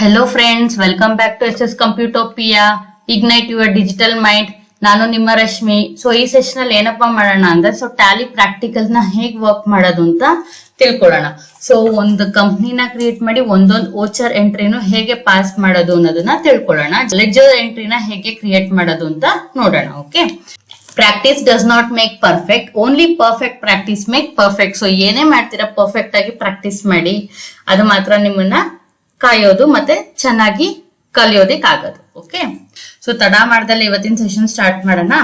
Hello friends welcome back to S S Computopia ignite your digital mind ನಾನು ನಿಮ್ಮ Rashmi. So ಈ session ಅಲ್ಲಿ ಏನಪ್ಪಾ ಮಾಡೋಣ ಅಂದ್ರೆ ಸೊ ಟ್ಯಾಲಿ ಪ್ರಾಕ್ಟಿಕಲ್ನ ಹೇಗ್ ವರ್ಕ್ ಮಾಡೋದು ಅಂತ ತಿಳ್ಕೊಳ್ಳೋಣ ಸೊ ಒಂದು ಕಂಪ್ನಿನ ಕ್ರಿಯೇಟ್ ಮಾಡಿ, ಒಂದೊಂದು ಓಚರ್ ಎಂಟ್ರಿನು ಹೇಗೆ ಪಾಸ್ ಮಾಡೋದು ಅನ್ನೋದನ್ನ ತಿಳ್ಕೊಳ್ಳೋಣ ಲೆಜರ್ ಎಂಟ್ರಿನ ಹೇಗೆ ಕ್ರಿಯೇಟ್ ಮಾಡೋದು ಅಂತ ನೋಡೋಣ okay practice does not make perfect only perfect practice make perfect so ಏನೇ ಮಾಡ್ತೀರಾ ಪರ್ಫೆಕ್ಟ್ ಆಗಿ ಪ್ರಾಕ್ಟೀಸ್ ಮಾಡಿ. ಅದು ಮಾತ್ರ ನಿಮ್ಮನ್ನ ಕಾಯೋದು ಮತ್ತೆ ಚೆನ್ನಾಗಿ ಕಲಿಯೋದಕ್ಕಾಗೋದು ಓಕೆ ಸೊ ತಡ ಮಾಡ್ದಲ್ಲಿ ಇವತ್ತಿನ ಸೆಷನ್ ಸ್ಟಾರ್ಟ್ ಮಾಡೋಣ.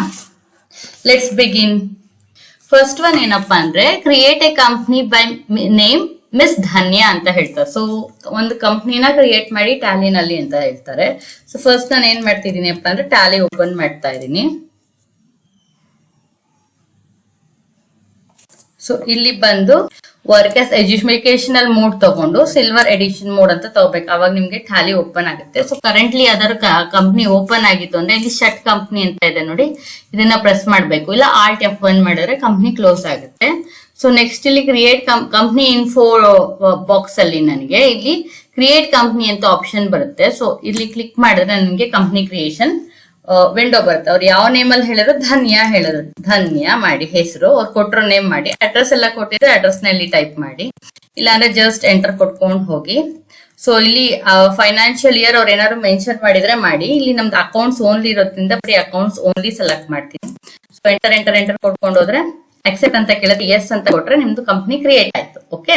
ಲೆಟ್ಸ್ ಬಿಗಿನ್ ಫಸ್ಟ್ ಒನ್ ಏನಪ್ಪಾ ಅಂದ್ರೆ create a company by name miss Dhanya ಅಂತ ಹೇಳ್ತಾರೆ. ಸೊ ಒಂದು ಕಂಪ್ನಿನ ಕ್ರಿಯೇಟ್ ಮಾಡಿ ಟ್ಯಾಲಿನಲ್ಲಿ ಅಂತ ಹೇಳ್ತಾರೆ. ಸೊ ಫಸ್ಟ್ ನಾನು ಏನ್ ಮಾಡ್ತಿದ್ದೀನಿ ಅಪ್ಪ ಅಂದ್ರೆ ಟ್ಯಾಲಿ ಓಪನ್ ಮಾಡ್ತಾ ಇದ್ದೀನಿ. ಸೊ ಇಲ್ಲಿ ಬಂದು ವರ್ಕ್ ಎಸ್ ಎಜುಕೇಶನಲ್ ಮೋಡ್ ತಗೊಂಡು ಸಿಲ್ವರ್ ಎಡಿಷನ್ ಮೋಡ್ ಅಂತ ತಗೋಬೇಕು. ಅವಾಗ ನಿಮ್ಗೆ ಟ್ಯಾಲಿ ಓಪನ್ ಆಗುತ್ತೆ. ಸೊ ಕರೆಂಟ್ಲಿ ಅದರ ಕಂಪ್ನಿ ಓಪನ್ ಆಗಿತ್ತು ಅಂದ್ರೆ ಇಲ್ಲಿ ಶಟ್ ಕಂಪ್ನಿ ಅಂತ ಇದೆ ನೋಡಿ. ಇದನ್ನ ಪ್ರೆಸ್ ಮಾಡಬೇಕು. ಇಲ್ಲ ಆಲ್ಟ್ ಎಫ್ ಒನ್ ಮಾಡಿದ್ರೆ ಕಂಪ್ನಿ ಕ್ಲೋಸ್ ಆಗುತ್ತೆ. ಸೊ ನೆಕ್ಸ್ಟ್ ಇಲ್ಲಿ ಕ್ರಿಯೇಟ್ ಕಂಪ್ನಿ ಇನ್ಫೋ ಬಾಕ್ಸ್ ಅಲ್ಲಿ ನನಗೆ ಇಲ್ಲಿ ಕ್ರಿಯೇಟ್ ಕಂಪ್ನಿ ಅಂತ ಆಪ್ಷನ್ ಬರುತ್ತೆ. ಸೊ ಇಲ್ಲಿ ಕ್ಲಿಕ್ ಮಾಡಿದ್ರೆ ನನಗೆ ಕಂಪ್ನಿ ಕ್ರಿಯೇಷನ್ ವಿಂಡೋ ಬರುತ್ತೆ. ಅವ್ರು ಯಾವ ನೇಮ್ ಅಲ್ಲಿ ಹೇಳಿದ್ರು? ಧನ್ಯ ಹೇಳಿದ್ರು. ಧನ್ಯ ಮಾಡಿ ಹೆಸರು. ಅವ್ರು ಕೊಟ್ಟರು ನೇಮ್ ಮಾಡಿ. ಅಡ್ರೆಸ್ ಎಲ್ಲ ಕೊಟ್ಟಿದ್ರೆ ಅಡ್ರೆಸ್ನಲ್ಲಿ ಟೈಪ್ ಮಾಡಿ. ಇಲ್ಲಾಂದ್ರೆ ಜಸ್ಟ್ ಎಂಟರ್ ಕೊಟ್ಕೊಂಡು ಹೋಗಿ. ಸೊ ಇಲ್ಲಿ ಫೈನಾನ್ಷಿಯಲ್ ಇಯರ್ ಅವ್ರು ಏನಾದ್ರು ಮೆನ್ಷನ್ ಮಾಡಿದ್ರೆ ಮಾಡಿ. ಇಲ್ಲಿ ನಮ್ದು ಅಕೌಂಟ್ಸ್ ಓನ್ಲಿ ಇರೋದ್ರಿಂದ ಬರೀ ಅಕೌಂಟ್ಸ್ ಓನ್ಲಿ ಸೆಲೆಕ್ಟ್ ಮಾಡ್ತೀನಿ. ಸೊ ಎಂಟರ್ ಎಂಟರ್ ಎಂಟರ್ ಕೊಟ್ಕೊಂಡು ಹೋದ್ರೆ ಅಕ್ಸೆಪ್ಟ್ ಅಂತ ಕೇಳಿದ್ರೆ ಎಸ್ ಅಂತ ಕೊಟ್ರೆ ನಿಮ್ದು ಕಂಪ್ನಿ ಕ್ರಿಯೇಟ್ ಆಯ್ತು. ಓಕೆ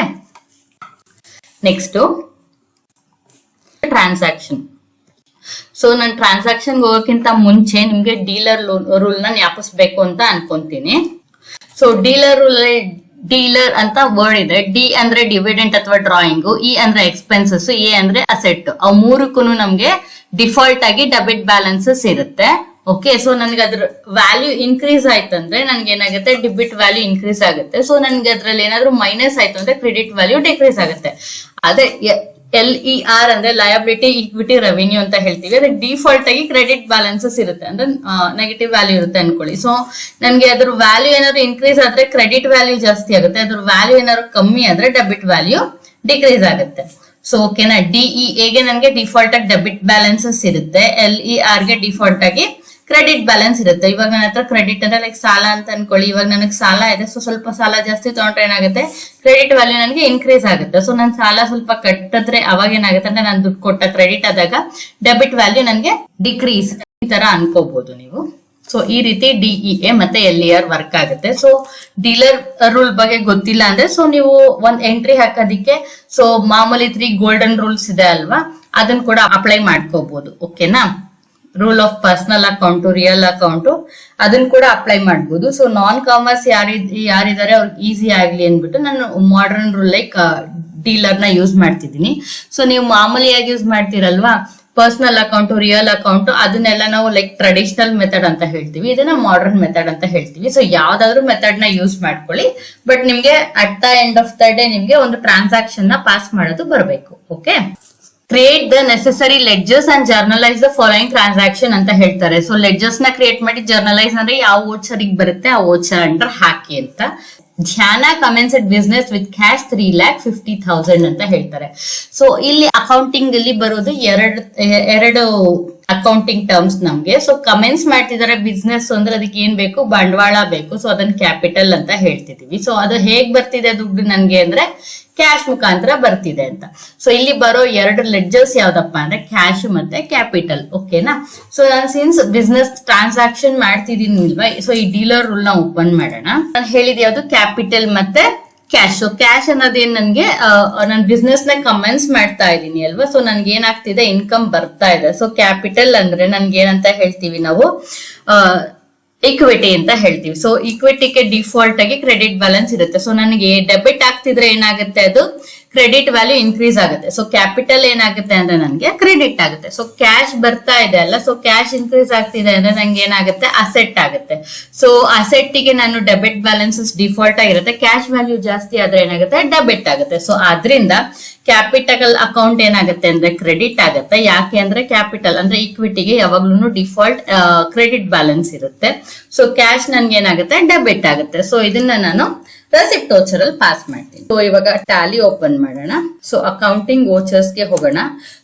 ನೆಕ್ಸ್ಟ್ ಟ್ರಾನ್ಸಾಕ್ಷನ್ ಸೊ ನಾನು ಟ್ರಾನ್ಸಾಕ್ಷನ್ ಹೋಗೋಕ್ಕಿಂತ ಮುಂಚೆ ನಿಮ್ಗೆ ಡೀಲರ್ ರೂಲ್ನ ಜ್ಞಾಪಿಸ್ಬೇಕು ಅಂತ ಅನ್ಕೊಂತೀನಿ. ಸೊ ಡೀಲರ್ ರೂಲ್ ಡೀಲರ್ ಅಂತ ವರ್ಡ್ ಇದೆ. ಡಿ ಅಂದ್ರೆ ಡಿವಿಡೆಂಟ್ ಅಥವಾ ಡ್ರಾಯಿಂಗ್ ಇ ಅಂದ್ರೆ ಎಕ್ಸ್ಪೆನ್ಸಸ್ ಎ ಅಂದ್ರೆ ಅಸೆಟ್ ಅವ್ ಮೂರಕ್ಕೂ ನಮ್ಗೆ ಡಿಫಾಲ್ಟ್ ಆಗಿ ಡೆಬಿಟ್ ಬ್ಯಾಲೆನ್ಸಸ್ ಇರುತ್ತೆ. ಓಕೆ ಸೊ ನನ್ಗೆ ಅದ್ರ ವ್ಯಾಲ್ಯೂ ಇನ್ಕ್ರೀಸ್ ಆಯ್ತಂದ್ರೆ ನನ್ಗೆ ಏನಾಗುತ್ತೆ? ಡಿಬಿಟ್ ವ್ಯಾಲ್ಯೂ ಇನ್ಕ್ರೀಸ್ ಆಗುತ್ತೆ. ಸೊ ನನ್ಗೆ ಅದ್ರಲ್ಲಿ ಏನಾದ್ರು ಮೈನಸ್ ಆಯ್ತು ಅಂದ್ರೆ ಕ್ರೆಡಿಟ್ ವ್ಯಾಲ್ಯೂ ಡಿಕ್ರೀಸ್ ಆಗುತ್ತೆ. ಅದೇ ಎಲ್ ಇ ಆರ್ ಅಂದ್ರೆ ಲಯಬಿಲಿಟಿ ಇಕ್ವಿಟಿ ರೆವಿನ್ಯೂ ಅಂತ ಹೇಳ್ತೀವಿ. ಅದಕ್ಕೆ ಡಿಫಾಲ್ಟ್ ಆಗಿ ಕ್ರೆಡಿಟ್ ಬ್ಯಾಲೆನ್ಸಸ್ ಇರುತ್ತೆ. ಅಂದ್ರೆ ನೆಗೆಟಿವ್ ವ್ಯಾಲ್ಯೂ ಇರುತ್ತೆ ಅನ್ಕೊಳ್ಳಿ. ಸೊ ನನ್ಗೆ ಅದ್ರ ವ್ಯಾಲ್ಯೂ ಏನಾದ್ರು ಇನ್ಕ್ರೀಸ್ ಆದ್ರೆ ಕ್ರೆಡಿಟ್ ವ್ಯಾಲ್ಯೂ ಜಾಸ್ತಿ ಆಗುತ್ತೆ. ಅದ್ರ ವ್ಯಾಲ್ಯೂ ಏನಾದ್ರು ಕಮ್ಮಿ ಆದ್ರೆ ಡೆಬಿಟ್ ವ್ಯಾಲ್ಯೂ ಡಿಕ್ರೀಸ್ ಆಗುತ್ತೆ. ಸೊ ಓಕೆನಾ ಡಿಇ ಎಗೆ ನನಗೆ ಡಿಫಾಲ್ಟ್ ಆಗಿ ಡೆಬಿಟ್ ಬ್ಯಾಲೆನ್ಸಸ್ ಇರುತ್ತೆ. ಎಲ್ ಇ ಆರ್ಗೆ ಡಿಫಾಲ್ಟ್ ಆಗಿ ಕ್ರೆಡಿಟ್ ಬ್ಯಾಲೆನ್ಸ್ ಇರುತ್ತೆ. ಇವಾಗ ನನ್ನ ಹತ್ರ ಕ್ರೆಡಿಟ್ ಅಂದ್ರೆ ಲೈಕ್ ಸಾಲ ಅಂತ ಅನ್ಕೊಳ್ಳಿ. ಇವಾಗ ನನಗೆ ಸಾಲ ಇದೆ ಸೊ ಸ್ವಲ್ಪ ಸಾಲ ಜಾಸ್ತಿ ತಗೊಂಡ್ರೆ ಏನಾಗುತ್ತೆ? ಕ್ರೆಡಿಟ್ ವ್ಯಾಲ್ಯೂ ನನಗೆ ಇನ್ಕ್ರೀಸ್ ಆಗುತ್ತೆ. ಸೊ ನನ್ನ ಸಾಲ ಸ್ವಲ್ಪ ಕಟ್ಟಿದ್ರೆ ಅವಾಗ ಏನಾಗುತ್ತೆ ಅಂದ್ರೆ, ನಾನು ದುಡ್ಡು ಕೊಟ್ಟ ಕ್ರೆಡಿಟ್ ಆದಾಗ ಡೆಬಿಟ್ ವ್ಯಾಲ್ಯೂ ನನಗೆ ಡಿಕ್ರೀಸ್ ಈ ತರ ಅನ್ಕೋಬಹುದು ನೀವು. ಸೊ ಈ ರೀತಿ ಡಿಇ ಮತ್ತೆ ಎಲ್ ಇ ಆರ್ ವರ್ಕ್ ಆಗುತ್ತೆ. ಸೊ ಡೀಲರ್ ರೂಲ್ ಬಗ್ಗೆ ಗೊತ್ತಿಲ್ಲ ಅಂದ್ರೆ ಸೊ ನೀವು ಒಂದ್ ಎಂಟ್ರಿ ಹಾಕೋದಿಕ್ಕೆ ಸೊ ಮಾಮೂಲಿ ತ್ರೀ ಗೋಲ್ಡನ್ ರೂಲ್ಸ್ ಇದೆ ಅಲ್ವಾ? ಅದನ್ನ ಕೂಡ ಅಪ್ಲೈ ಮಾಡ್ಕೋಬಹುದು ಓಕೆನಾ rule of personal account real account ಅದನ್ನ ಕೂಡ ಅಪ್ಲೈ ಮಾಡ್ಬೋದು. ಸೊ ನಾನ್ ಕಾಮರ್ಸ್ ಯಾರಿ ಯಾರಿದ್ದಾರೆ ಅವ್ರಿಗೆ ಈಸಿ ಆಗ್ಲಿ ಅಂದ್ಬಿಟ್ಟು ನಾನು ಮಾಡರ್ನ್ ರೂಲ್ ಲೈಕ್ ಡೀಲರ್ನ ಯೂಸ್ ಮಾಡ್ತಿದ್ದೀನಿ. ಸೊ ನೀವು ಮಾಮೂಲಿಯಾಗಿ ಯೂಸ್ ಮಾಡ್ತೀರಲ್ವಾ? ಪರ್ಸನಲ್ ಅಕೌಂಟ್ ರಿಯಲ್ ಅಕೌಂಟ್ ಅದನ್ನೆಲ್ಲ ನಾವು ಲೈಕ್ ಟ್ರೆಡಿಷನಲ್ ಮೆಥಡ್ ಅಂತ ಹೇಳ್ತೀವಿ. ಇದನ್ನ ಮಾಡರ್ನ್ ಮೆಥಡ್ ಅಂತ ಹೇಳ್ತೀವಿ. ಸೊ ಯಾವ್ದಾದ್ರು ಮೆಥಡ್ನ ಯೂಸ್ ಮಾಡ್ಕೊಳ್ಳಿ. ಬಟ್ ನಿಮ್ಗೆ at the end of the day ನಿಮ್ಗೆ ಒಂದು ಟ್ರಾನ್ಸಾಕ್ಷನ್ನ ಪಾಸ್ ಮಾಡೋದು ಬರಬೇಕು. Okay create the necessary ledgers and journalise the following transaction ಅಂತ ಹೇಳ್ತಾರೆ. ಸೊ ಲೆಡ್ಜರ್ಸ್ನ ಕ್ರಿಯೇಟ್ ಮಾಡಿ ಜರ್ನಲೈಸ್ ಅಂದ್ರೆ ಯಾವ ಓಚರಿಗೆ ಬರುತ್ತೆ, ಆ ಓಚರ್ ಅಂಡರ್ ಹಾಕಿ ಅಂತ. Dhanya commences business with cash three lakh fifty thousand ಅಂತ ಹೇಳ್ತಾರೆ. ಸೊ ಇಲ್ಲಿ ಅಕೌಂಟಿಂಗ್ ಅಲ್ಲಿ ಬರೋದು ಎರಡು ಎರಡು ಅಕೌಂಟಿಂಗ್ ಟರ್ಮ್ಸ್ ನಮ್ಗೆ. ಸೊ ಕಮೆನ್ಸ್ ಮಾಡ್ತಿದಾರೆ ಬಿಸ್ನೆಸ್ ಅಂದ್ರೆ ಅದಕ್ಕೆ ಏನ್ ಬೇಕು? ಬಂಡವಾಳ ಬೇಕು. ಸೊ ಅದನ್ನ ಕ್ಯಾಪಿಟಲ್ ಅಂತ ಹೇಳ್ತಿದೀವಿ. ಸೊ ಅದು ಹೇಗ್ ಬರ್ತಿದೆ ದುಡ್ಡು ನನ್ಗೆ ಅಂದ್ರೆ ಕ್ಯಾಶ್ ಮುಖಾಂತರ ಬರ್ತಿದೆ ಅಂತ. ಸೊ ಇಲ್ಲಿ ಬರೋ ಎರಡು ಲೆಡ್ಜರ್ಸ್ ಯಾವ್ದಪ್ಪ ಅಂದ್ರೆ ಕ್ಯಾಶ್ ಮತ್ತೆ ಕ್ಯಾಪಿಟಲ್ ಓಕೆನಾ ಸೊ ನಾನು ಸಿನ್ಸ್ ಬಿಸ್ನೆಸ್ ಟ್ರಾನ್ಸಾಕ್ಷನ್ ಮಾಡ್ತಿದ್ದೀನಿ ಇಲ್ವಾ ಸೊ ಈ ಡೀಲರ್ ರೂಲ್ನ ಓಪನ್ ಮಾಡೋಣ. ನಾನು ಹೇಳಿದ ಯಾವ್ದು? ಕ್ಯಾಪಿಟಲ್ ಮತ್ತೆ ಕ್ಯಾಶ್ ಸೊ ಕ್ಯಾಶ್ ಅನ್ನೋದೇನ್ ನನ್ಗೆ ನನ್ ಬಿಸ್ನೆಸ್ನ ಕಮೆನ್ಸ್ ಮಾಡ್ತಾ ಇದ್ದೀನಿ ಅಲ್ವಾ? ಸೊ ನನ್ಗೆ ಏನಾಗ್ತಿದೆ? ಇನ್ಕಮ್ ಬರ್ತಾ ಇದೆ. ಸೊ ಕ್ಯಾಪಿಟಲ್ ಅಂದ್ರೆ ನನ್ಗೆ ಏನಂತ ಹೇಳ್ತೀವಿ ನಾವು? ಇಕ್ವಿಟಿ ಅಂತ ಹೇಳ್ತೀವಿ. ಸೊ ಇಕ್ವಿಟಿಗೆ ಡಿಫಾಲ್ಟ್ ಆಗಿ ಕ್ರೆಡಿಟ್ ಬ್ಯಾಲೆನ್ಸ್ ಇರುತ್ತೆ. ಸೊ ನನಗೆ ಡೆಬಿಟ್ ಆಗ್ತಿದ್ರೆ ಏನಾಗುತ್ತೆ ಅದು? ಕ್ರೆಡಿಟ್ ವ್ಯಾಲ್ಯೂ ಇನ್ಕ್ರೀಸ್ ಆಗುತ್ತೆ. ಸೊ ಕ್ಯಾಪಿಟಲ್ ಏನಾಗುತ್ತೆ ಅಂದ್ರೆ ನನಗೆ ಕ್ರೆಡಿಟ್ ಆಗುತ್ತೆ. ಸೊ ಕ್ಯಾಶ್ ಬರ್ತಾ ಇದೆ ಅಲ್ಲ? ಸೊ ಕ್ಯಾಶ್ ಇನ್ಕ್ರೀಸ್ ಆಗ್ತಿದೆ ಅಂದ್ರೆ ನಂಗೆ ಏನಾಗುತ್ತೆ? ಅಸೆಟ್ ಆಗುತ್ತೆ. ಸೊ ಅಸೆಟ್ಗೆ ನಾನು ಡೆಬಿಟ್ ಬ್ಯಾಲೆನ್ಸಸ್ ಡಿಫಾಲ್ಟ್ ಆಗಿರುತ್ತೆ. ಕ್ಯಾಶ್ ವ್ಯಾಲ್ಯೂ ಜಾಸ್ತಿ ಆದ್ರೆ ಏನಾಗುತ್ತೆ? ಡೆಬಿಟ್ ಆಗುತ್ತೆ. ಸೊ ಆದ್ರಿಂದ ಕ್ಯಾಪಿಟಲ್ ಅಕೌಂಟ್ ಏನಾಗುತ್ತೆ ಅಂದ್ರೆ ಕ್ರೆಡಿಟ್ ಆಗುತ್ತೆ. ಯಾಕೆ ಅಂದ್ರೆ ಕ್ಯಾಪಿಟಲ್ ಅಂದ್ರೆ ಇಕ್ವಿಟಿಗೆ ಯಾವಾಗ್ಲೂ ಡಿಫಾಲ್ಟ್ ಕ್ರೆಡಿಟ್ ಬ್ಯಾಲೆನ್ಸ್ ಇರುತ್ತೆ. ಸೊ ಕ್ಯಾಶ್ ನನ್ಗೆ ಏನಾಗುತ್ತೆ? ಡೆಬಿಟ್ ಆಗುತ್ತೆ. ಸೊ ಇದನ್ನ ನಾನು ರೆಸಿಪ್ಟ್ ವೋಚರ್ ಅಲ್ಲಿ ಪಾಸ್ ಮಾಡ್ತೀನಿ. ಸೊ ಇವಾಗ ಟ್ಯಾಲಿ ಓಪನ್ ಮಾಡೋಣ. ಸೊ ಅಕೌಂಟಿಂಗ್ ಓಚರ್ಸ್ಗೆ ಹೋಗೋಣ.